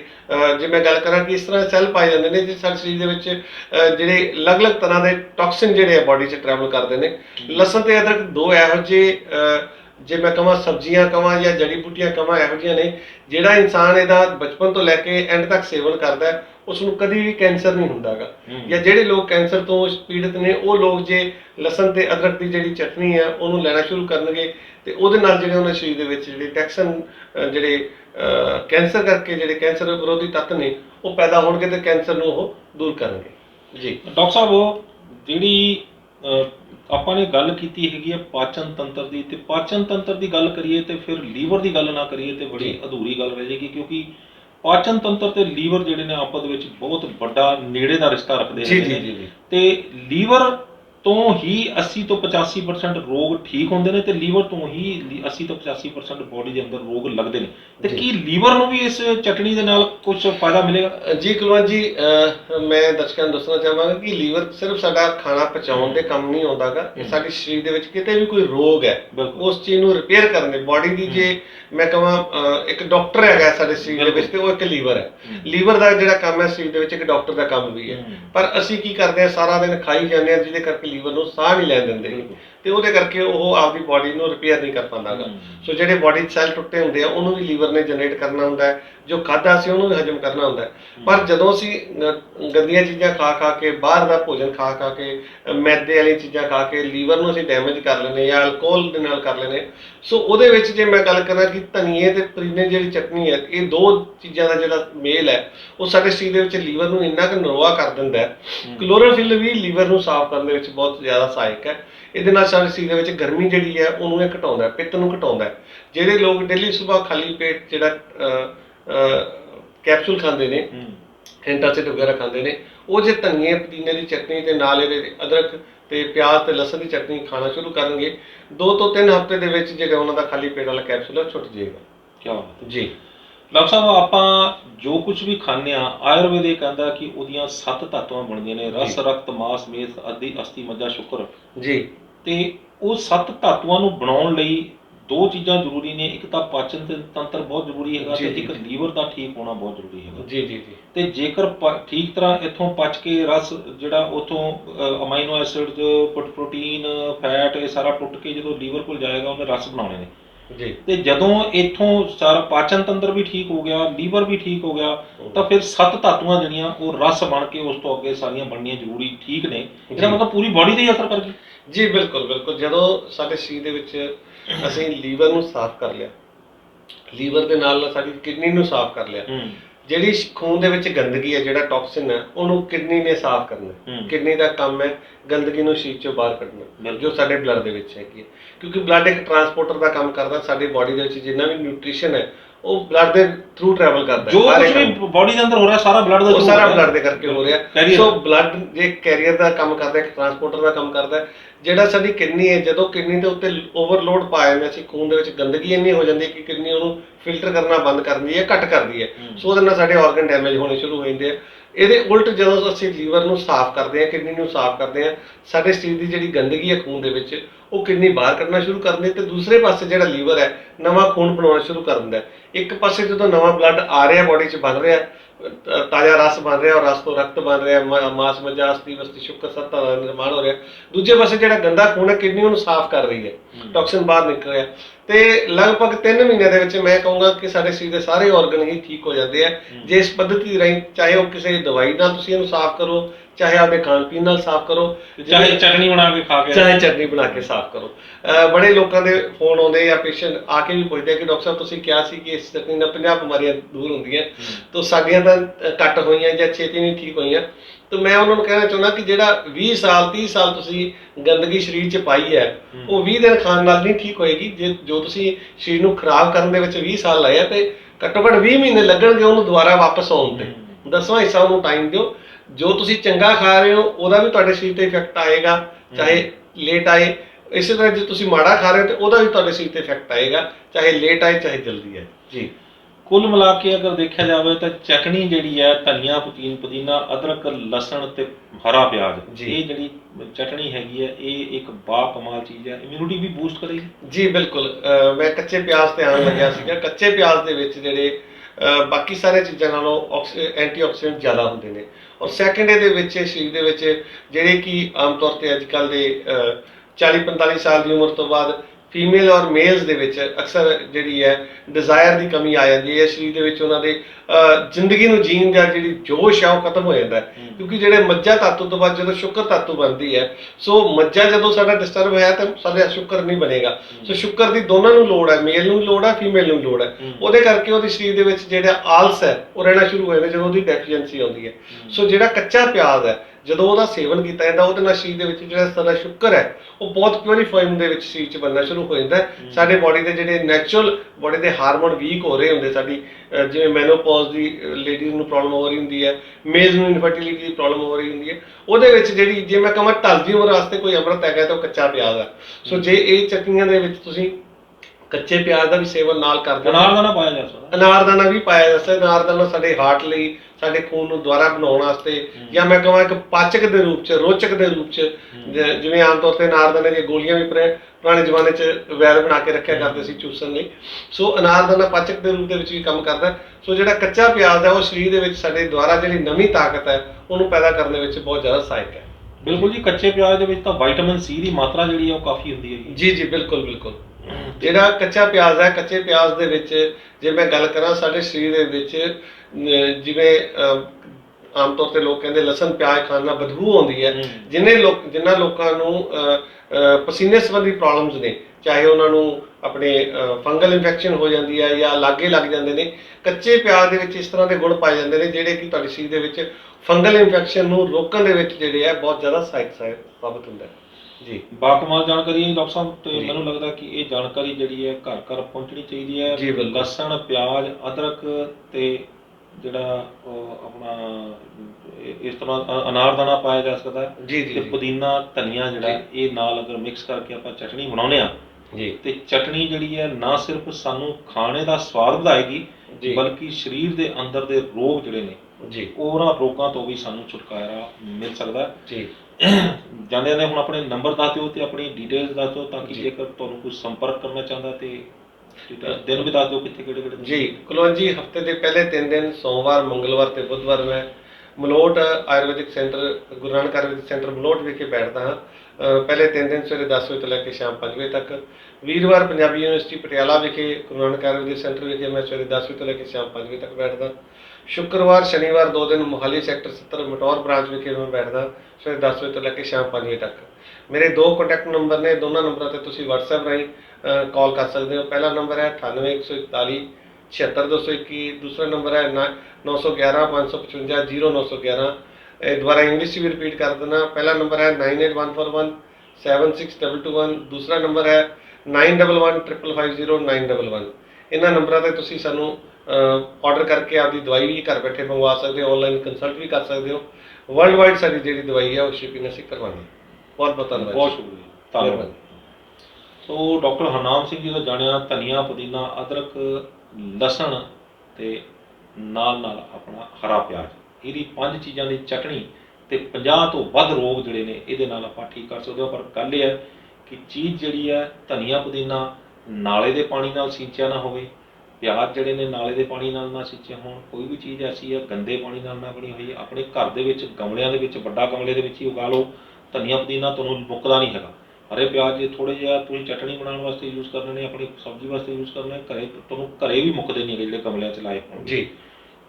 ਜੇ ਮੈਂ ਗੱਲ ਕਰਾਂ ਕਿ ਇਸ ਤਰ੍ਹਾਂ ਸੈੱਲ ਪਾਏ ਜਾਂਦੇ ਨੇ ਜੇ ਸਾਡੇ ਸਰੀਰ ਦੇ ਵਿੱਚ ਜਿਹੜੇ ਅਲੱਗ-ਅਲੱਗ ਤਰ੍ਹਾਂ ਦੇ ਟੌਕਸਿਨ ਜਿਹੜੇ ਆ ਬਾਡੀ 'ਚ ਟਰੈਵਲ ਕਰਦੇ ਨੇ ਲਸਣ ਤੇ ਅਦਰਕ ਦੋ ਇਹੋ ਜਿਹੇ ਜੇ ਮੈਂ ਕਹਾਂ ਸਬਜ਼ੀਆਂ ਕਹਾਂ ਜਾਂ ਜੜੀ ਬੂਟੀਆਂ ਕਹਾਂ ਇਹੋ ਜਿਹੀਆਂ ਨੇ ਜਿਹੜਾ ਇਨਸਾਨ ਇਹਦਾ ਬਚਪਨ ਤੋਂ ਲੈ ਕੇ ਐਂਡ ਤੱਕ ਸੇਵਨ ਕਰਦਾ ਉਸ ਨੂੰ ਕਦੀ ਵੀ ਕੈਂਸਰ ਨਹੀਂ ਹੁੰਦਾਗਾ। ਜਾਂ ਜਿਹੜੇ ਲੋਕ ਕੈਂਸਰ ਤੋਂ ਪੀੜਤ ਨੇ ਉਹ ਲੋਕ ਜੇ ਲਸਣ ਤੇ ਅਦਰਕ ਦੀ ਜਿਹੜੀ ਚਟਨੀ ਹੈ ਉਹਨੂੰ ਲੈਣਾ ਸ਼ੁਰੂ ਕਰਨਗੇ ਤੇ ਉਹਦੇ ਨਾਲ ਜਿਹੜੇ ਉਹਨਾਂ ਸਰੀਰ ਦੇ ਵਿੱਚ ਜਿਹੜੇ ਟੈਕਸਨ ਜਿਹੜੇ ਕੈਂਸਰ ਕਰਕੇ ਜਿਹੜੇ ਕੈਂਸਰ ਵਿਰੋਧੀ ਤੱਤ ਨੇ ਉਹ ਪੈਦਾ ਹੋਣਗੇ ਤੇ ਕੈਂਸਰ ਨੂੰ ਉਹ ਦੂਰ ਕਰਨਗੇ। ਜੀ। ਡਾਕਟਰ ਸਾਹਿਬ ਉਹ ਜਿਹੜੀ ਆਪਾਂ ਨੇ ਗੱਲ ਕੀਤੀ ਹੈਗੀ ਹੈ ਪਾਚਨ ਤੰਤਰ ਦੀ ਤੇ ਪਾਚਨ ਤੰਤਰ ਦੀ ਗੱਲ ਕਰੀਏ ਤੇ ਫਿਰ ਲੀਵਰ ਦੀ ਗੱਲ ਨਾ ਕਰੀਏ ਤੇ ਬੜੀ। ਅਧੂਰੀ ਗੱਲ ਰਹਿ ਜਾਏਗੀ ਕਿਉਂਕਿ ਪਾਚਨ ਤੰਤਰ ਤੇ ਲੀਵਰ ਜਿਹੜੇ ਨੇ ਆਪਸ ਦੇ ਵਿੱਚ ਬਹੁਤ ਵੱਡਾ ਨੇੜੇ ਦਾ ਰਿਸ਼ਤਾ ਰੱਖਦੇ ਹੈਗੇ ਨੇ ਜੀ ਜੀ ਤੇ ਲੀਵਰ ਤੋਂ ਹੀ 80 ਤੋਂ 85% ਰੋਗ ਠੀਕ ਹੁੰਦੇ ਨੇ ਤੇ ਲੀਵਰ ਤੋਂ ਹੀ ਲੀ- 80 ਤੋਂ 85% ਬੋਡੀ ਦੇ ਅੰਦਰ ਰੋਗ ਲੱਗਦੇ ਨੇ ਤੇ। ਕੀ ਲੀਵਰ ਨੂੰ ਵੀ ਇਸ ਚਟਣੀ ਦੇ ਨਾਲ ਕੁਝ ਫਾਇਦਾ ਮਿਲੇਗਾ ਜੀ ਕੁਲਵੰਤ ਜੀ ਮੈਂ ਦਰਸ਼ਕਾਂ ਨੂੰ ਦੱਸਣਾ ਚਾਹਾਂਗਾ ਕਿ ਲੀਵਰ ਸਿਰਫ ਸਾਡਾ ਖਾਣਾ ਪਚਾਉਣ ਦੇ ਕੰਮ ਨਹੀਂ ਆਉਂਦਾਗਾ ਇਹ। ਸਾਡੇ ਸਰੀਰ ਦੇ ਵਿੱਚ ਕਿਤੇ ਵੀ ਕੋਈ ਰੋਗ ਹੈ ਉਸ ਚੀਜ਼ ਨੂੰ ਰਿਪੇਅਰ ਕਰਨ ਦੇ ਬਾਡੀ ਦੀ ਜੇ ਮੈਂ ਕਹਾਂ ਇੱਕ ਡਾਕਟਰ ਹੈਗਾ ਸਾਡੇ ਸਰੀਰ ਦੇ ਵਿੱਚ ਤੇ ਉਹ ਇੱਕ ਲੀਵਰ ਹੈ। ਲੀਵਰ ਦਾ ਜਿਹੜਾ ਕੰਮ ਹੈ ਸਰੀਰ ਦੇ ਵਿੱਚ ਇੱਕ ਡਾਕਟਰ ਦਾ ਕੰਮ ਵੀ ਹੈ। ਪਰ ਅਸੀਂ ਕੀ ਕਰਦੇ ਹਾਂ ਸਾਰਾ ਦਿਨ ਖਾਈ ਜਾਂਦੇ ਹਾਂ ਜਿਹਦੇ ਕਰਕੇ ਵੱਲੋਂ ਸਾਹ ਨਹੀਂ ਲੈਣ ਦਿੰਦੇ ਤੇ ਉਹਦੇ ਕਰਕੇ ਉਹ ਆਪਦੀ ਬਾਡੀ ਨੂੰ ਰਿਪੇਅਰ ਨਹੀਂ ਕਰ ਪਾਉਂਦਾਗਾ। ਹਮ। ਸੋ ਜਿਹੜੇ ਬਾਡੀ ਸੈੱਲ ਟੁੱਟੇ ਹੁੰਦੇ ਆ ਉਹਨੂੰ ਵੀ ਲੀਵਰ ਨੇ ਜਨਰੇਟ ਕਰਨਾ ਹੁੰਦਾ ਜੋ ਖਾਦਾ ਸੀ ਉਹਨੂੰ ਵੀ ਹਜਮ ਕਰਨਾ ਹੁੰਦਾ ਪਰ ਜਦੋਂ ਅਸੀਂ ਗੰਦੀਆਂ ਚੀਜ਼ਾਂ ਖਾ ਖਾ ਕੇ ਬਾਹਰ ਦਾ ਭੋਜਨ ਖਾ ਖਾ ਕੇ ਮੈਦੇ ਵਾਲੀ ਚੀਜ਼ਾਂ ਖਾ ਕੇ ਲੀਵਰ ਨੂੰ ਅਸੀਂ ਡੈਮੇਜ ਕਰ ਲੈਨੇ ਜਾਂ ਅਲਕੋਹਲ ਦੇ ਨਾਲ ਕਰ ਲੈਨੇ ਸੋ ਉਹਦੇ ਵਿੱਚ ਜੇ ਮੈਂ ਗੱਲ ਕਰਾਂ ਕਿ ਧਨੀਏ ਤੇ ਪੁਦੀਨੇ ਦੀ ਜਿਹੜੀ ਚਟਨੀ ਹੈ ਇਹ ਦੋ ਚੀਜ਼ਾਂ ਦਾ ਜਿਹੜਾ ਮੇਲ ਹੈ ਉਹ ਸਾਡੇ ਸਰੀਰ ਦੇ ਵਿੱਚ ਲੀਵਰ ਨੂੰ ਇੰਨਾ ਕੁ ਨਰੋਆ ਕਰ ਦਿੰਦਾ ਹੈ। ਕਲੋਰੋਫਿਲ ਵੀ ਲੀਵਰ ਨੂੰ ਸਾਫ਼ ਕਰਨ ਦੇ ਵਿੱਚ ਬਹੁਤ ਜ਼ਿਆਦਾ ਸਹਾਇਕ ਹੈ। ਇਹਦੇ ਨਾਲ ਸਾਡੇ ਸਰੀਰ ਦੇ ਵਿੱਚ ਗਰਮੀ ਜਿਹੜੀ ਹੈ ਉਹਨੂੰ ਇਹ ਘਟਾਉਂਦਾ ਹੈ ਪਿੱਤ ਨੂੰ ਘਟਾਉਂਦਾ ਹੈ ਜਿਹੜੇ ਲੋਕ ਡੇਲੀ ਸਵੇਰ ਖਾਲੀ ਪੇਟ ਜਿਹੜਾ ਕੈਪਸੂਲ ਖਾਂਦੇ ਨੇ। ਐਂਟਾਸਿਡ ਵਗੈਰਾ ਖਾਂਦੇ ਨੇ ਉਹ ਜੇ ਧਨੀਏ ਪੁਦੀਨੇ ਦੀ ਚਟਨੀ ਤੇ ਨਾਲ ਇਹਦੇ ਅਦਰਕ ਤੇ ਪਿਆਜ਼ ਤੇ ਲਸਣ ਦੀ ਚਟਨੀ ਖਾਣਾ ਸ਼ੁਰੂ ਕਰਨਗੇ 2 ਤੋਂ 3 ਹਫ਼ਤੇ ਦੇ ਵਿੱਚ ਜਿਹੜਾ ਉਹਨਾਂ ਦਾ ਖਾਲੀ ਪੇਟ ਵਾਲਾ ਕੈਪਸੂਲ ਛੁੱਟ ਜਾਏਗਾ ਕਿਆ। ਜੀ ਡਾਕਟਰ ਸਾਹਿਬ ਆਪਾਂ ਜੋ ਕੁਝ ਵੀ ਖਾਂਦੇ ਆ ਆਯੁਰਵੇਦ ਇਹ ਕਹਿੰਦਾ ਕਿ ਉਹਦੀਆਂ ਸੱਤ ਧਾਤੂਆਂ ਬਣਦੀਆਂ ਨੇ ਰਸ। ਰਕਤ ਮਾਸ ਮੇਸ ਆਦਿ ਅਸਥੀ ਮੱਜਾ ਸ਼ੁਕਰ। ਜੀ। ਤੇ ਉਹ ਸੱਤ ਧਾਤੂਆਂ ਨੂੰ ਬਣਾਉਣ ਲਈ ਦੋ ਚੀਜ਼ਾਂ ਜ਼ਰੂਰੀ ਨੇ ਇੱਕ ਤਾਂ ਪਾਚਨ ਤੰਤਰ ਬਹੁਤ ਜ਼ਰੂਰੀ ਹੈਗਾ ਤੇ ਇੱਕ। ਲੀਵਰ ਦਾ ਠੀਕ ਹੋਣਾ ਬਹੁਤ ਜ਼ਰੂਰੀ ਹੈਗਾ। ਜੀ ਜੀ ਜੀ। ਤੇ ਜੇਕਰ ਠੀਕ ਤਰ੍ਹਾਂ ਇੱਥੋਂ ਪਚ ਕੇ ਰਸ ਜਿਹੜਾ ਉਥੋਂ ਅਮਾਈਨੋ ਐਸਿਡਸ ਪ੍ਰੋਟੀਨ ਫੈਟ ਇਹ ਸਾਰਾ ਟੁੱਟ ਕੇ ਜਦੋਂ ਲੀਵਰ ਕੋਲ ਜਾਏਗਾ ਉਹਨੇ ਰਸ ਬਣਾਉਣੇ ਨੇ। ਜੀ। ਤੇ ਜਦੋਂ ਇੱਥੋਂ ਸਾਰਾ ਪਾਚਨ ਤੰਤਰ ਵੀ ਠੀਕ ਹੋ ਗਿਆ ਲੀਵਰ ਵੀ ਠੀਕ ਹੋ ਗਿਆ ਤਾਂ ਫਿਰ ਸੱਤ ਧਾਤੂਆਂ ਜਿਹੜੀਆਂ ਉਹ ਰਸ ਬਣ ਕੇ ਉਸ ਤੋਂ ਅੱਗੇ ਸਾਰੀਆਂ ਬਣਨੀਆਂ ਜ਼ਰੂਰੀ ਠੀਕ ਨੇ। ਇਹਦਾ। ਮਤਲਬ ਪੂਰੀ ਬਾਡੀ ਤੇ ਹੀ ਅਸਰ ਕਰ ਗਈ। ਜੀ ਬਿਲਕੁਲ ਬਿਲਕੁਲ। ਜਦੋਂ ਸਾਡੇ ਸਰੀਰ ਦੇ ਵਿੱਚ ਅਸੀਂ ਲੀਵਰ ਨੂੰ ਸਾਫ਼ ਕਰ ਲਿਆ ਲੀਵਰ ਦੇ ਨਾਲ ਸਾਡੀ ਕਿਡਨੀ ਨੂੰ ਸਾਫ਼ ਕਰ ਲਿਆ ਜਿਹੜੀ ਖੂਨ ਦੇ ਵਿੱਚ ਗੰਦਗੀ ਹੈ ਜਿਹੜਾ ਟੌਕਸਿਨ ਹੈ ਉਹਨੂੰ ਕਿਡਨੀ ਨੇ ਸਾਫ਼ ਕਰਨਾ ਕਿਡਨੀ ਦਾ ਕੰਮ ਹੈ ਗੰਦਗੀ ਨੂੰ ਸਰੀਰ ਚੋਂ ਬਾਹਰ ਕੱਢਣਾ। ਜੋ ਸਾਡੇ ਬਲੱਡ ਦੇ ਵਿੱਚ ਹੈਗੀ ਹੈ। ਕਿਉਂਕਿ ਬਲੱਡ ਇੱਕ ਟਰਾਂਸਪੋਰਟਰ ਦਾ ਕੰਮ ਕਰਦਾ ਸਾਡੀ ਬਾਡੀ ਦੇ ਵਿੱਚ ਜਿੰਨਾ ਵੀ ਨਿਊਟ੍ਰੀਸ਼ਨ ਹੈ ਉਹ ਬਲੱਡ ਦੇ ਥਰੂ ਟਰੈਵਲ ਕਰਦਾ ਹੈ ਜੋ ਕੁਝ ਵੀ। ਬਾਡੀ ਦੇ ਅੰਦਰ ਹੋ ਰਿਹਾ ਸਾਰਾ ਬਲੱਡ ਦਾ ਉਹ ਸਾਰਾ। ਬਲੱਡ ਦੇ ਕਰਕੇ ਹੋ ਰਿਹਾ। ਸੋ ਬਲੱਡ ਜੇ ਕੈਰੀਅਰ ਦਾ ਕੰਮ ਕਰਦਾ ਹੈ ਇੱਕ ਟਰਾਂਸਪੋਰਟਰ ਦਾ ਕੰਮ ਕਰਦਾ ਹੈ ਜਿਹੜਾ ਸਾਡੀ ਕਿਡਨੀ ਹੈ ਜਦੋਂ ਕਿਡਨੀ ਦੇ ਉੱਤੇ ਓਵਰਲੋਡ ਪਾ ਜਾਂਦੇ ਅਸੀਂ ਖੂਨ ਦੇ ਵਿੱਚ ਗੰਦਗੀ ਇੰਨੀ ਹੋ ਜਾਂਦੀ ਹੈ ਕਿ ਕਿਡਨੀ ਉਹਨੂੰ ਫਿਲਟਰ ਕਰਨਾ ਬੰਦ ਕਰ ਦਿੰਦੀ ਹੈ ਘੱਟ ਕਰਦੀ ਹੂੰ। ਸੋ ਉਹਦੇ ਨਾਲ ਸਾਡੇ ਆਰਗਨ ਡੈਮੇਜ ਹੋਣੇ ਸ਼ੁਰੂ ਹੋ ਜਾਂਦੇ ਆ ਇਹਦੇ ਉਲਟ ਜਦੋਂ ਅਸੀਂ ਲੀਵਰ ਨੂੰ ਸਾਫ਼ ਕਰਦੇ ਹਾਂ, ਕਿਡਨੀ ਨੂੰ ਸਾਫ਼ ਕਰਦੇ ਹਾਂ, ਸਾਡੇ ਸਰੀਰ ਦੀ ਜਿਹੜੀ ਗੰਦਗੀ ਹੈ ਖੂਨ ਦੇ ਵਿੱਚ, ਉਹ ਕਿਡਨੀ ਬਾਹਰ ਕੱਢਣਾ ਸ਼ੁਰੂ ਕਰ ਦਿੰਦੀ ਤੇ ਦੂਸਰੇ ਪਾਸੇ ਜਿਹੜਾ ਲੀਵਰ ਹੈ, ਨਵਾਂ ਖੂਨ ਬਣਾਉਣਾ ਸ਼ੁਰੂ ਕਰ ਦਿੰਦਾ ਇੱਕ ਪਾਸੇ ਜਦੋਂ ਨਵਾਂ ਬਲੱਡ ਆ ਰਿਹਾ ਬਾਡੀ 'ਚ ਬਣ ਰਿਹਾ ਤਾਜ਼ਾ ਰਸ ਬਣ ਰਿਹਾ ਔਰ ਰਸ ਤੋਂ ਰਕਤ ਬਣ ਰਿਹਾ ਮਾਸ ਮজ্ਜਾ ਅਸਥੀ ਵਸਤੀ ਸ਼ੁਕਰ ਸੱਤਾ ਦਾ ਨਿਰਮਾਣ ਹੋ ਰਿਹਾ। ਦੂਜੇ ਪਾਸੇ ਜਿਹੜਾ ਗੰਦਾ ਖੂਨ ਹੈ ਕਿਡਨੀ ਉਹਨੂੰ ਸਾਫ਼ ਕਰ ਰਹੀ ਹੈ ਹੂੰ। ਟੌਕਸਿਨ ਬਾਹਰ ਨਿਕਲ ਰਿਹਾ। ਤੇ ਲਗਭਗ 3 ਮਹੀਨਿਆਂ ਦੇ ਵਿੱਚ ਮੈਂ ਕਹੂੰਗਾ ਕਿ ਸਾਡੇ ਸਰੀਰ ਦੇ ਸਾਰੇ ਆਰਗਨ ਹੀ ਠੀਕ ਹੋ ਜਾਂਦੇ ਆ। ਜੇ ਇਸ ਪੱਧਤੀ ਰਾਹੀਂ ਚਾਹੇ ਉਹ ਕਿਸੇ ਦਵਾਈ ਨਾਲ ਤੁਸੀਂ ਇਹਨੂੰ ਸਾਫ਼ ਕਰੋ ਚਾਹੇ ਆਪਦੇ ਖਾਣ ਪੀਣ ਨਾਲ ਸਾਫ਼ ਕਰੋ ਚਾਹੇ ਚਟਨੀ ਬਣਾ ਕੇ ਖਾ ਕੇ ਚਾਹੇ ਚਟਨੀ ਬਣਾ ਕੇ ਸਾਫ਼ ਕਰੋ। ਬੜੇ ਲੋਕਾਂ ਦੇ ਫੋਨ ਆਉਂਦੇ ਜਾਂ ਪੇਸ਼ੈਂਟ ਆ ਕੇ ਵੀ ਪੁੱਛਦੇ ਕਿ ਡਾਕਟਰ ਸਾਹਿਬ ਤੁਸੀਂ ਕਿਹਾ ਸੀ ਕਿ ਇਸ ਚਟਨੀ ਨਾਲ 50 ਬਿਮਾਰੀਆਂ ਦੂਰ ਹੁੰਦੀਆਂ। ਤਾਂ ਸਾਡੀਆਂ ਤਾਂ ਘੱਟ ਹੋਈਆਂ ਜਾਂ ਛੇਤੀ ਨਹੀਂ ਠੀਕ ਹੋਈਆਂ। ਤਾਂ ਮੈਂ ਉਹਨਾਂ ਨੂੰ ਕਹਿਣਾ ਚਾਹੁੰਦਾ ਕਿ ਜਿਹੜਾ 20 ਸਾਲ 30 ਸਾਲ ਤੁਸੀਂ ਗੰਦਗੀ ਸਰੀਰ 'ਚ ਪਾਈ ਹੈ ਉਹ 20 ਦਿਨ ਖਾਣ ਨਾਲ ਨਹੀਂ ਠੀਕ ਹੋਏਗੀ। ਜੇ ਜੋ ਤੁਸੀਂ ਸਰੀਰ ਨੂੰ ਖਰਾਬ ਕਰਨ ਦੇ ਵਿੱਚ 20 ਸਾਲ ਲਾਇਆ ਤੇ ਘੱਟੋ ਘੱਟ 20 ਮਹੀਨੇ ਲੱਗਣਗੇ ਉਹਨੂੰ ਦੁਬਾਰਾ ਵਾਪਸ ਆਉਣ ਤੇ। ਦਸਵਾਂ ਹਿੱਸਾ ਉਹਨੂੰ ਟਾਈਮ ਦਿਓ। ਜੋ ਤੁਸੀਂ ਚੰਗਾ ਖਾ ਰਹੇ ਹੋ ਉਹਦਾ ਵੀ ਤੁਹਾਡੇ ਸਰੀਰ ਤੇ ਇਫੈਕਟ ਆਏਗਾ ਚਾਹੇ ਲੇਟ ਆਏ ਇਸੇ ਤਰ੍ਹਾਂ ਜੇ ਤੁਸੀਂ ਮਾੜਾ ਖਾ ਰਹੇ ਹੋ ਤੇ ਉਹਦਾ ਵੀ ਤੁਹਾਡੇ ਸਰੀਰ ਤੇ ਇਫੈਕਟ ਆਏਗਾ ਚਾਹੇ ਲੇਟ ਆਏ ਚਾਹੇ ਜਲਦੀ ਆਏ। ਜੀ। ਕੁੱਲ ਮਿਲਾ ਕੇ ਅਗਰ ਦੇਖਿਆ ਜਾਵੇ ਤਾਂ ਚਟਣੀ ਜਿਹੜੀ ਹੈ ਧਨੀਆ ਪੁਦੀਨ ਪੁਦੀਨਾ ਅਦਰਕ ਲਸਣ ਤੇ ਹਰਾ ਪਿਆਜ਼। ਇਹ ਜਿਹੜੀ ਚਟਣੀ ਹੈਗੀ ਹੈ ਇਹ ਇੱਕ ਬਾ ਕਮਾਲ ਚੀਜ਼ ਹੈ। ਇਮਿਊਨਿਟੀ ਵੀ ਬੂਸਟ ਕਰੇਗੀ। ਜੀ ਬਿਲਕੁਲ। ਮੈਂ ਕੱਚੇ ਪਿਆਜ਼ ਤੇ ਆਉਣ ਲੱਗਿਆ ਸੀਗਾ। ਕੱਚੇ ਪਿਆਜ਼ ਦੇ ਵਿੱਚ ਜਿਹੜੇ ਬਾਕੀ ਸਾਰੇ ਚੀਜ਼ਾਂ ਨਾਲੋਂ ਐਂਟੀਆਕਸੀਡੈਂਟ ਜ਼ਿਆਦਾ ਹੁੰਦੇ ਨੇ। ਔਰ ਸੈਕੰਡ ਇਹਦੇ ਵਿੱਚ, ਸਰੀਰ ਦੇ ਵਿੱਚ, ਜਿਹੜੇ ਕਿ ਆਮ ਤੌਰ ਤੇ ਅੱਜ ਕੱਲ ਦੇ 40 45 ਸਾਲ ਦੀ ਉਮਰ ਤੋਂ ਬਾਅਦ ਫੀਮੇਲ ਔਰ ਮੇਲਸ ਦੇ ਵਿੱਚ ਅਕਸਰ ਜਿਹੜੀ ਹੈ ਡਿਜ਼ਾਇਰ ਦੀ ਕਮੀ ਆ ਜਾਂਦੀ ਹੈ ਸਰੀਰ ਦੇ ਵਿੱਚ ਉਹਨਾਂ ਦੇ ਜ਼ਿੰਦਗੀ ਨੂੰ ਜੀਣ ਦਾ ਜਿਹੜੀ ਜੋਸ਼ ਆ ਉਹ ਖਤਮ ਹੋ ਜਾਂਦਾ ਕਿਉਂਕਿ ਜਿਹੜੇ ਮੱਝਾ ਤਾਤੂ ਤੋਂ ਬਾਅਦ ਜਦੋਂ ਸ਼ੁਕਰ ਤਾਤੂ ਬਣਦੀ ਹੈ ਸੋ ਮੱਝਾ ਜਦੋਂ ਸਾਡਾ ਡਿਸਟਰਬ ਹੋਇਆ ਤਾਂ ਸਾਡਾ ਸ਼ੁਕਰ ਨਹੀਂ ਬਣੇਗਾ। ਸੋ ਸ਼ੁਕਰ ਦੀ ਦੋਨਾਂ ਨੂੰ ਲੋੜ ਹੈ ਮੇਲ ਨੂੰ ਲੋੜ ਹੈ ਫੀਮੇਲ ਨੂੰ ਲੋੜ ਹੈ। ਉਹਦੇ ਕਰਕੇ ਉਹਦੇ ਸਰੀਰ ਦੇ ਵਿੱਚ ਜਿਹੜਾ ਆਲਸ ਹੈ ਉਹ ਰਹਿਣਾ ਸ਼ੁਰੂ ਹੋ ਜਾਂਦਾ ਜਦੋਂ ਉਹਦੀ ਡੈਫੀਸ਼ੀਐਂਸੀ ਆਉਂਦੀ ਹੈ। ਸੋ ਜਿਹੜਾ ਕੱਚਾ ਪਿਆਜ਼ ਹੈ ਜਦੋਂ ਉਹਦਾ ਸੇਵਨ ਕੀਤਾ ਜਾਂਦਾ ਉਹਦੇ ਨਾਲ ਸਰੀਰ ਦੇ ਵਿੱਚ ਜਿਹੜਾ ਸਾਡਾ ਸ਼ੁਕਰ ਹੈ ਉਹ ਬਹੁਤ ਪਿਉਰੀਫਾਈਮ ਦੇ ਵਿੱਚ ਸਰੀਰ 'ਚ ਬਣਨਾ ਸ਼ੁਰੂ ਹੋ ਜਾਂਦਾ। ਸਾਡੇ ਬਾਡੀ ਦੇ ਜਿਹੜੇ ਨੈਚੁਰਲ ਬਾਡੀ ਦੇ ਹਾਰਮੋਨ ਵੀਕ ਹੋ ਰਹੇ ਹੁੰਦੇ ਸਾਡੀ ਜਿਵੇਂ ਮੈਨੋਪੌਜ਼ ਦੀ ਲੇਡੀਜ਼ ਨੂੰ ਪ੍ਰੋਬਲਮ ਹੋ ਰਹੀ ਹੁੰਦੀ ਹੈ ਮੇਜ਼ ਨੂੰ ਇਨਫਰਟੀਲਿਟੀ ਦੀ ਪ੍ਰੋਬਲਮ ਹੋ ਰਹੀ ਹੁੰਦੀ ਹੈ ਉਹਦੇ ਵਿੱਚ ਜਿਹੜੀ ਜੇ ਮੈਂ ਕਹਾਂ ਢਲਦੀ ਉਮਰ ਵਾਸਤੇ ਕੋਈ ਅੰਮ੍ਰਿਤ ਹੈਗਾ ਤਾਂ ਉਹ ਕੱਚਾ ਪਿਆਜ਼ ਹੈ। ਸੋ ਜੇ ਇਹ ਚਟਨੀਆਂ ਦੇ ਵਿੱਚ ਤੁਸੀਂ ਕੱਚੇ ਪਿਆਜ਼ ਦਾ ਵੀ ਸੇਵਨ ਨਾਲ ਕਰਦੇ ਹੋ ਅਨਾਰ ਦਾ ਨਾ ਪਾਇਆ ਜਾ ਸਕਦਾ। ਅਨਾਰਦਾਨਾ ਵੀ ਪਾਇਆ ਜਾਂਦਾ ਹੈ ਅਨਾਰਦਾਨਾ ਸਾਡੇ ਹਾਰਟ ਲਈ ਸਾਡੇ ਖੂਨ ਨੂੰ ਦੁਬਾਰਾ ਬਣਾਉਣ ਵਾਸਤੇ ਜਾਂ ਮੈਂ ਕਹਾਂ ਇੱਕ ਪਾਚਕ ਦੇ ਰੂਪ ਚ ਰੋਚਕ ਦੇ ਰੂਪ ਚ ਜ- ਜਿਵੇਂ ਆਮ ਤੌਰ ਤੇ ਅਨਾਰਦਾਨੇ ਦੀਆਂ ਗੋਲੀਆਂ ਵੀ ਪੁਰਾ- ਪੁਰਾਣੇ ਜ਼ਮਾਨੇ ਚ ਵੈਲ ਬਣਾ ਕੇ ਰੱਖਿਆ ਕਰਦੇ ਸੀ ਚੂਸਣ ਲਈ। ਸੋ ਅਨਾਰਦਾਨਾ ਪਾਚਕ ਦੇ ਰੂਪ ਦੇ ਵਿੱਚ ਵੀ ਕੰਮ ਕਰਦਾ। ਸੋ ਜਿਹੜਾ ਕੱਚਾ ਪਿਆਜ਼ ਹੈ ਉਹ ਸਰੀਰ ਦੇ ਵਿੱਚ ਸਾਡੇ ਦੁਆਰਾ ਜਿਹੜੀ ਨਵੀਂ ਤਾਕਤ ਹੈ ਉਹਨੂੰ ਪੈਦਾ ਕਰਨ ਦੇ ਵਿੱਚ ਬਹੁਤ ਜ਼ਿਆਦਾ ਸਹਾਇਕ ਹੈ। ਬਿਲਕੁਲ ਜੀ ਕੱਚੇ ਪਿਆਜ਼ ਦੇ ਵਿੱਚ ਤਾਂ ਵਿਟਾਮਿਨ ਸੀ ਦੀ ਮਾਤਰਾ ਜਿਹੜੀ ਹੈ ਉਹ ਕਾਫੀ ਹੁੰਦੀ ਹੈ ਜੀ। ਜੀ ਜੀ ਬਿਲਕੁਲ ਬਿਲਕੁਲ। ਜਿਹੜਾ ਕੱਚਾ ਪਿਆਜ਼ ਹੈ ਕੱਚੇ ਪਿਆਜ਼ ਦੇ ਵਿੱਚ ਜੇ ਮੈਂ ਗੱਲ ਕਰਾਂ ਸਾਡੇ ਸਰੀਰ ਦੇ ਵਿੱਚ ਜਿਵੇਂ ਆਮ ਤੌਰ ਤੇ ਲੋਕ ਕਹਿੰਦੇ ਲਸਣ ਪਿਆਜ਼ ਖਾਣ ਨਾਲ ਬਦਬੂ ਆਉਂਦੀ ਹੈ। ਜਿਨੇ ਲੋਕ ਜਿਨ੍ਹਾਂ ਲੋਕਾਂ ਨੂੰ ਪਸੀਨੇ ਸੰਬੰਧੀ ਪ੍ਰੋਬਲਮਸ ਨੇ ਚਾਹੇ ਉਹਨਾਂ ਨੂੰ ਆਪਣੇ ਫੰਗਲ ਇਨਫੈਕਸ਼ਨ ਹੋ ਜਾਂਦੀ ਹੈ ਜਾਂ ਲਾਗੇ ਲੱਗ ਜਾਂਦੇ ਨੇ ਕੱਚੇ ਪਿਆਜ਼ ਦੇ ਵਿੱਚ ਇਸ ਤਰ੍ਹਾਂ ਦੇ ਗੁਣ ਪਾਏ ਜਾਂਦੇ ਨੇ ਜਿਹੜੇ ਕਿ ਤੁਹਾਡੀ ਸਰੀਰ ਦੇ ਵਿੱਚ ਫੰਗਲ ਇਨਫੈਕਸ਼ਨ ਨੂੰ ਰੋਕਣ ਦੇ ਵਿੱਚ ਜਿਹੜੇ ਹੈ ਬਹੁਤ ਜ਼ਿਆਦਾ ਸਹਾਇਕ ਸਹਾਇਕ ਸਾਬਤ ਹੁੰਦਾ ਹੈ ਜੀ। ਬਾਕਮਾਲ ਜਾਣਕਾਰੀ ਹੈ ਡਾਕਟਰ ਸਾਹਿਬ ਤੇ ਜੀ। ਮੈਨੂੰ ਲੱਗਦਾ ਕਿ ਇਹ ਜਾਣਕਾਰੀ ਜਿਹੜੀ ਹੈ ਘਰ ਘਰ ਪਹੁੰਚਣੀ ਚਾਹੀਦੀ ਹੈ। ਜੀ, ਬਿਲਕੁਲ। ਲਸਣ ਪਿਆਜ਼ ਅਦਰਕ ਤੇ ਜਿਹੜਾ ਉਹ ਆਪਣਾ ਇਹ- ਇਸ ਤਰ੍ਹਾਂ ਅ- ਅਨਾਰਦਾਨਾ ਪਾਇਆ ਜਾ ਸਕਦਾ ਹੈ। ਜੀ ਤੇ ਜੀ। ਪੁਦੀਨਾ ਧਨੀਆ ਜਿਹੜਾ ਇਹ ਨਾਲ ਅਗਰ ਮਿਕਸ ਕਰਕੇ ਆਪਾਂ ਚਟਣੀ ਬਣਾਉਂਦੇ ਆ ਜੀ। ਤੇ ਚਟਣੀ ਜਿਹੜੀ ਹੈ ਨਾ ਸਿਰਫ ਸਾਨੂੰ ਖਾਣੇ ਦਾ ਸਵਾਦ ਵਧਾਏਗੀ ਜੀ। ਬਲਕਿ ਸਰੀਰ ਦੇ ਅੰਦਰ ਦੇ ਰੋਗ ਜਿਹੜੇ ਨੇ ਜੀ। ਉਹਨਾਂ ਰੋਗਾਂ ਤੋਂ ਵੀ ਸਾਨੂੰ ਛੁਟਕਾਰਾ ਮਿਲ ਸਕਦਾ ਹੈ। ਜੀ। ਜਾਂਦੇ ਜਾਂਦੇ ਹੁਣ ਆਪਣੇ ਨੰਬਰ ਦੱਸ ਦਿਓ ਤੇ ਆਪਣੀ ਡਿਟੇਲਸ ਦੱਸ ਦਿਓ ਤਾਂ ਕਿ ਜੀ। ਜੇਕਰ ਤੁਹਾਨੂੰ ਕੋਈ ਸੰਪਰਕ ਕਰਨਾ ਚਾਹੁੰਦਾ ਤੇ details- ਦਿਨ ਵੀ ਦੱਸ ਦਿਓ ਕਿੱਥੇ ਕਿਹੜੇ ਕਿਹੜੇ। ਜੀ ਕੁਲਵੰਤ ਹਫ਼ਤੇ ਦੇ ਪਹਿਲੇ ਤਿੰਨ ਦਿਨ ਸੋਮਵਾਰ ਮੰਗਲਵਾਰ ਤੇ ਬੁੱਧਵਾਰ ਮੈਂ ਮਲੋਟ ਆਯੁਰਵੈਦਿਕ ਸੈਂਟਰ ਗੁਰੂ ਨਾਨਕ ਆਯੁਰਵੈਦਿਕ ਸੈਂਟਰ ਮਲੋਟ ਵਿਖੇ ਬੈਠਦਾ ਹਾਂ ਅ, ਪਹਿਲੇ ਤਿੰਨ ਦਿਨ ਸਵੇਰੇ 10 ਵਜੇ ਤੋਂ ਲੈ ਕੇ ਸ਼ਾਮ 5 ਵਜੇ ਤੱਕ ਵੀਰਵਾਰ ਪੰਜਾਬੀ ਯੂਨੀਵਰਸਿਟੀ ਪਟਿਆਲਾ ਵਿਖੇ ਗੁਰੂ ਨਾਨਕ ਆਯੁਰਵੈਦਿਕ ਸੈਂਟਰ ਵਿਖੇ ਮੈਂ ਸਵੇਰੇ 10 ਵਜੇ ਤੋਂ ਲੈ ਕੇ ਸ਼ਾਮ 5 ਵਜੇ ਤੱਕ ਬੈਠਦਾ ਸ਼ੁੱਕਰਵਾਰ, ਸ਼ਨੀਵਾਰ ਦੋ ਦਿਨ ਮੋਹਾਲੀ ਸੈਕਟਰ 70 ਮਟੌਰ ਬ੍ਰਾਂਚ ਵਿਖੇ ਮੈਂ ਬੈਠਦਾ, ਸਵੇਰੇ 10 ਵਜੇ ਤੋਂ ਲੈ ਕੇ ਸ਼ਾਮ 5 ਵਜੇ ਤੱਕ। ਮੇਰੇ ਦੋ ਕੰਟੈਕਟ ਨੰਬਰ ਨੇ, ਦੋਨਾਂ ਨੰਬਰਾਂ ਤੇ ਤੁਸੀਂ WhatsApp ਰਾਹੀਂ ਕਾਲ ਕਰ ਸਕਦੇ ਹੋ। ਪਹਿਲਾ ਨੰਬਰ ਹੈ 98141 76221 ਦੂਸਰਾ ਨੰਬਰ ਹੈ 911 555 0911 ਇਹ ਦੁਬਾਰਾ ਇੰਗਲਿਸ਼ 'ਚ ਵੀ ਰਿਪੀਟ ਕਰ ਦਿੰਦਾ ਪਹਿਲਾ ਨੰਬਰ ਹੈ 98141 76221 ਦੂਸਰਾ ਨੰਬਰ ਹੈ 9115505911 ਇਹਨਾਂ ਨੰਬਰਾਂ ਤੇ ਤੁਸੀਂ ਸਾਨੂੰ ਆਰਡਰ ਕਰਕੇ ਆਪਦੀ ਦਵਾਈ ਵੀ ਘਰ ਬੈਠੇ ਮੰਗਵਾ ਸਕਦੇ ਹੋ ਆਨਲਾਈਨ ਕੰਸਲਟ ਵੀ ਕਰ ਸਕਦੇ ਹੋ। ਵਰਲਡ ਵਾਈਡ ਸਾਡੀ ਜਿਹੜੀ ਦਵਾਈ ਹੈ ਉਹ ਸ਼ਿਪਿੰਗ ਅਸੀਂ ਕਰਵਾਉਂਦੇ ਬਹੁਤ ਬਹੁਤ ਧੰਨਵਾਦ ਬਹੁਤ। ਸ਼ੁਕਰੀਆ। ਧੰਨਵਾਦ। ਸੋ ਡਾਕਟਰ ਹਰਨਾਮ ਸਿੰਘ ਜੀ ਦਾ ਜਾਣਿਆ ਧਨੀਆ ਪੁਦੀਨਾ ਅਦਰਕ ਲਸਣ ਤੇ ਨਾਲ ਨਾਲ ਆਪਣਾ ਹਰਾ ਪਿਆਜ਼। ਇਹਦੀ ਪੰਜ ਚੀਜ਼ਾਂ ਦੀ ਚਟਣੀ ਤੇ 50 ਤੋਂ ਵੱਧ ਰੋਗ ਜਿਹੜੇ ਨੇ ਇਹਦੇ ਨਾਲ ਆਪਾਂ ਠੀਕ ਕਰ ਸਕਦੇ ਹਾਂ। ਪਰ ਗੱਲ ਇਹ ਹੈ ਕਿ ਚੀਜ਼ ਜਿਹੜੀ ਹੈ ਧਨੀਆ ਪੁਦੀਨਾ ਨਾਲੇ ਦੇ ਪਾਣੀ ਨਾਲ ਸਿੰਚਿਆ ਨਾ ਹੋਵੇ। ਪਿਆਜ਼ ਜਿਹੜੇ ਨੇ ਨਾਲੇ ਦੇ ਪਾਣੀ ਨਾਲ ਨਾ ਸਿੰਚੇ ਹੋਣ ਕੋਈ ਵੀ ਚੀਜ਼ ਐਸੀ ਹੈ ਗੰਦੇ ਪਾਣੀ ਨਾਲ ਨਾ ਬਣੀ ਹੋਈ ਆਪਣੇ ਘਰ ਦੇ ਵਿੱਚ ਗਮਲਿਆਂ ਦੇ ਵਿੱਚ ਵੱਡਾ ਗਮਲੇ ਦੇ ਵਿੱਚ ਹੀ ਉਗਾ ਲਓ ਧਨੀਆ ਪੁਦੀਨਾ ਤੁਹਾਨੂੰ ਮੁੱਕਦਾ ਨਹੀਂ ਹੈਗਾ। ਹਰੇ ਪਿਆਜ਼ ਜੇ ਥੋੜੇ ਜਿਹਾ ਤੁਸੀਂ ਚਟਣੀ ਬਣਾਉਣ ਵਾਸਤੇ ਯੂਜ਼ ਕਰਨੇ ਨੇ ਆਪਣੀ ਸਬਜ਼ੀ ਵਾਸਤੇ ਯੂਜ਼ ਕਰਨੇ ਘਰੇ ਤੁਹਾਨੂੰ ਘਰੇ ਵੀ ਮੁੱਕਦੇ ਨਹੀਂ ਹੈਗੇ ਜਿਹੜੇ ਗਮਲਿਆਂ 'ਚ ਲਾਏ ਹੋਣ ਜੀ।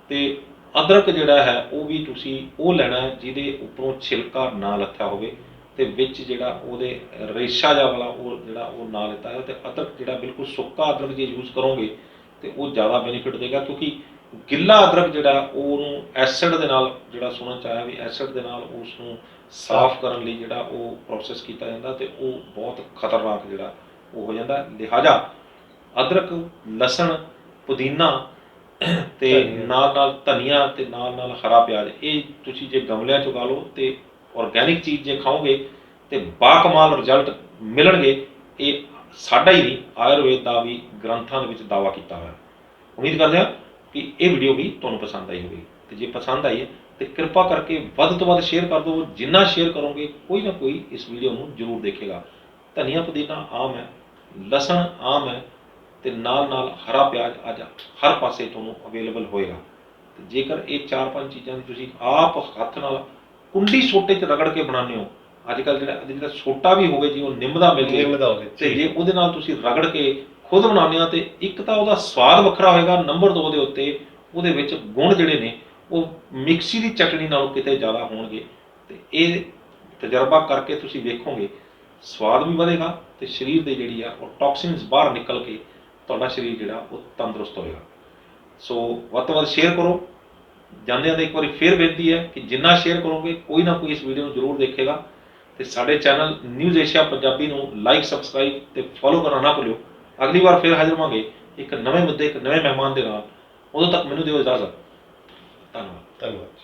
ਤੇ ਅਦਰਕ ਜਿਹੜਾ ਹੈ ਉਹ ਵੀ ਤੁਸੀਂ ਉਹ ਲੈਣਾ ਜਿਹਦੇ ਉੱਪਰੋਂ ਛਿਲਕਾ ਨਾ ਲੱਥਾ ਹੋਵੇ ਤੇ ਵਿੱਚ ਜਿਹੜਾ ਉਹਦੇ ਰੇਸ਼ਾ ਜਿਹਾ ਵਾਲਾ ਉਹ ਜਿਹੜਾ ਉਹ ਨਾ ਲਿੱਤਾ ਹੈ ਤੇ ਅਦਰਕ ਜਿਹੜਾ ਬਿਲਕੁਲ ਸੁੱਕਾ ਅਦਰਕ ਜੇ ਯੂਜ਼ ਕਰੋਗੇ ਤੇ ਉਹ ਜ਼ਿਆਦਾ ਬੈਨੀਫਿਟ ਦੇਗਾ ਕਿਉਂਕਿ ਗਿੱਲਾ ਅਦਰਕ ਜਿਹੜਾ ਉਹ ਉਹਨੂੰ ਐਸਿਡ ਦੇ ਨਾਲ ਜਿਹੜਾ ਸੁਣਨ ਚ ਆਇਆ ਵੀ ਐਸਿਡ ਦੇ ਨਾਲ ਉਸ ਨੂੰ ਸਾਫ਼ ਕਰਨ ਲਈ ਜਿਹੜਾ ਉਹ ਪ੍ਰੋਸੈਸ ਕੀਤਾ ਜਾਂਦਾ ਤੇ ਉਹ ਬਹੁਤ ਖਤਰਨਾਕ ਜਿਹੜਾ ਉਹ ਹੋ ਜਾਂਦਾ। ਲਿਹਾਜ਼ਾ ਅਦਰਕ ਲਸਣ ਪੁਦੀਨਾ ਤੇ। ਨਾਲ ਨਾਲ ਧਨੀਆ ਤੇ ਨਾਲ ਨਾਲ ਹਰਾ ਪਿਆਜ਼। ਇਹ ਤੁਸੀਂ ਜੇ ਗਮਲਿਆਂ ਚ ਉਗਾ ਲਓ ਤੇ ਆਰਗੈਨਿਕ ਚੀਜ਼ ਜੇ ਖਾਓਗੇ ਤੇ ਬਾਕਮਾਲ ਰਿਜ਼ਲਟ ਮਿਲਣਗੇ। ਇਹ ਸਾਡਾ ਹੀ ਨਹੀਂ, ਆਯੁਰਵੇਦ ਦਾ ਵੀ, ਗ੍ਰੰਥਾਂ ਦੇ ਵਿੱਚ ਦਾਵਾ ਕੀਤਾ ਹੋਇਆ। ਉਮੀਦ ਕਰਦੇ ਹਾਂ ਕਿ ਇਹ ਵੀਡੀਓ ਵੀ ਤੁਹਾਨੂੰ ਪਸੰਦ ਆਈ ਹੋਵੇਗੀ। ਤੇ ਜੇ ਪਸੰਦ ਆਈ ਹੈ, ਤੇ ਕਿਰਪਾ ਕਰਕੇ ਵੱਧ ਤੋਂ ਵੱਧ ਸ਼ੇਅਰ ਕਰ ਦਿਓ। ਜਿੰਨਾ ਸ਼ੇਅਰ ਕਰੋਗੇ, ਕੋਈ ਨਾ ਕੋਈ ਇਸ ਵੀਡੀਓ ਨੂੰ ਜ਼ਰੂਰ ਦੇਖੇਗਾ। ਧਨੀਆ ਪੁਦੀਨਾ ਆਮ ਹੈ, ਲਸਣ ਆਮ ਹੈ, ਤੇ ਨਾਲ ਨਾਲ ਹਰਾ ਪਿਆਜ਼ ਅੱਜ ਹਰ ਪਾਸੇ ਤੁਹਾਨੂੰ ਅਵੇਲੇਬਲ ਹੋਏਗਾ। ਤੇ ਜੇਕਰ ਇਹ ਚਾਰ ਪੰਜ ਚੀਜ਼ਾਂ ਦੀ ਤੁਸੀਂ ਆਪ ਹੱਥ ਨਾਲ ਕੁੰਡੀ ਸੋਟੇ 'ਚ ਰਗੜ ਕੇ ਬਣਾਉਂਦੇ ਹੋ ਅੱਜ ਕੱਲ ਜਿਹੜਾ ਜਿਹੜਾ ਸੋਟਾ ਵੀ ਹੋਵੇ ਜੀ ਉਹ ਨਿੰਮ ਦਾ ਮਿਲ ਨਿੰਮ ਦਾ ਹੋਵੇ ਤੇ ਜੇ ਉਹਦੇ ਨਾਲ ਤੁਸੀਂ ਰਗੜ ਕੇ ਖੁਦ ਬਣਾਉਂਦੇ ਆ ਤੇ ਇੱਕ ਤਾਂ ਉਹਦਾ ਸਵਾਦ ਵੱਖਰਾ ਹੋਏਗਾ ਨੰਬਰ 2 ਦੇ ਉੱਤੇ ਉਹਦੇ ਵਿੱਚ ਗੁਣ ਜਿਹੜੇ ਨੇ ਉਹ ਮਿਕਸੀ ਦੀ ਚਟਣੀ ਨਾਲੋਂ ਕਿਤੇ ਜ਼ਿਆਦਾ ਹੋਣਗੇ। ਤੇ ਇਹ ਤਜਰਬਾ ਕਰਕੇ ਤੁਸੀਂ ਵੇਖੋਗੇ ਸਵਾਦ ਵੀ ਵਧੇਗਾ ਤੇ ਸਰੀਰ ਦੇ ਜਿਹੜੀ ਆ ਉਹ ਟੌਕਸਿਨਸ ਬਾਹਰ ਨਿਕਲ ਕੇ ਤੁਹਾਡਾ ਸਰੀਰ ਜਿਹੜਾ ਉਹ ਤੰਦਰੁਸਤ ਹੋਏਗਾ। ਸੋ ਵੱਧ ਤੋਂ ਵੱਧ ਸ਼ੇਅਰ ਕਰੋ। ਜਾਂਦਿਆਂ ਦਾ ਇੱਕ ਵਾਰੀ ਫੇਰ ਬੇਨਤੀ ਹੈ ਕਿ ਜਿੰਨਾ ਸ਼ੇਅਰ ਕਰੋਗੇ ਕੋਈ ਨਾ ਕੋਈ ਇਸ ਵੀਡੀਓ ਨੂੰ ਜ਼ਰੂਰ ਦੇਖੇਗਾ। ਤੇ ਸਾਡੇ ਚੈਨਲ ਨਿਊਜ਼ ਏਸ਼ੀਆ ਪੰਜਾਬੀ ਨੂੰ ਲਾਈਕ ਸਬਸਕ੍ਰਾਈਬ ਤੇ ਫੋਲੋ ਕਰਨਾ ਨਾ ਭੁੱਲਿਓ। ਅਗਲੀ ਵਾਰ ਫੇਰ ਹਾਜ਼ਰ ਹੋਵਾਂਗੇ ਇੱਕ ਨਵੇਂ ਮੁੱਦੇ, ਇੱਕ ਨਵੇਂ ਮਹਿਮਾਨ ਦੇ ਨਾਲ। ਉਦੋਂ ਤੱਕ ਮੈਨੂੰ ਦਿਓ ਇਜਾਜ਼ਤ। ਧੰਨਵਾਦ। ਧੰਨਵਾਦ।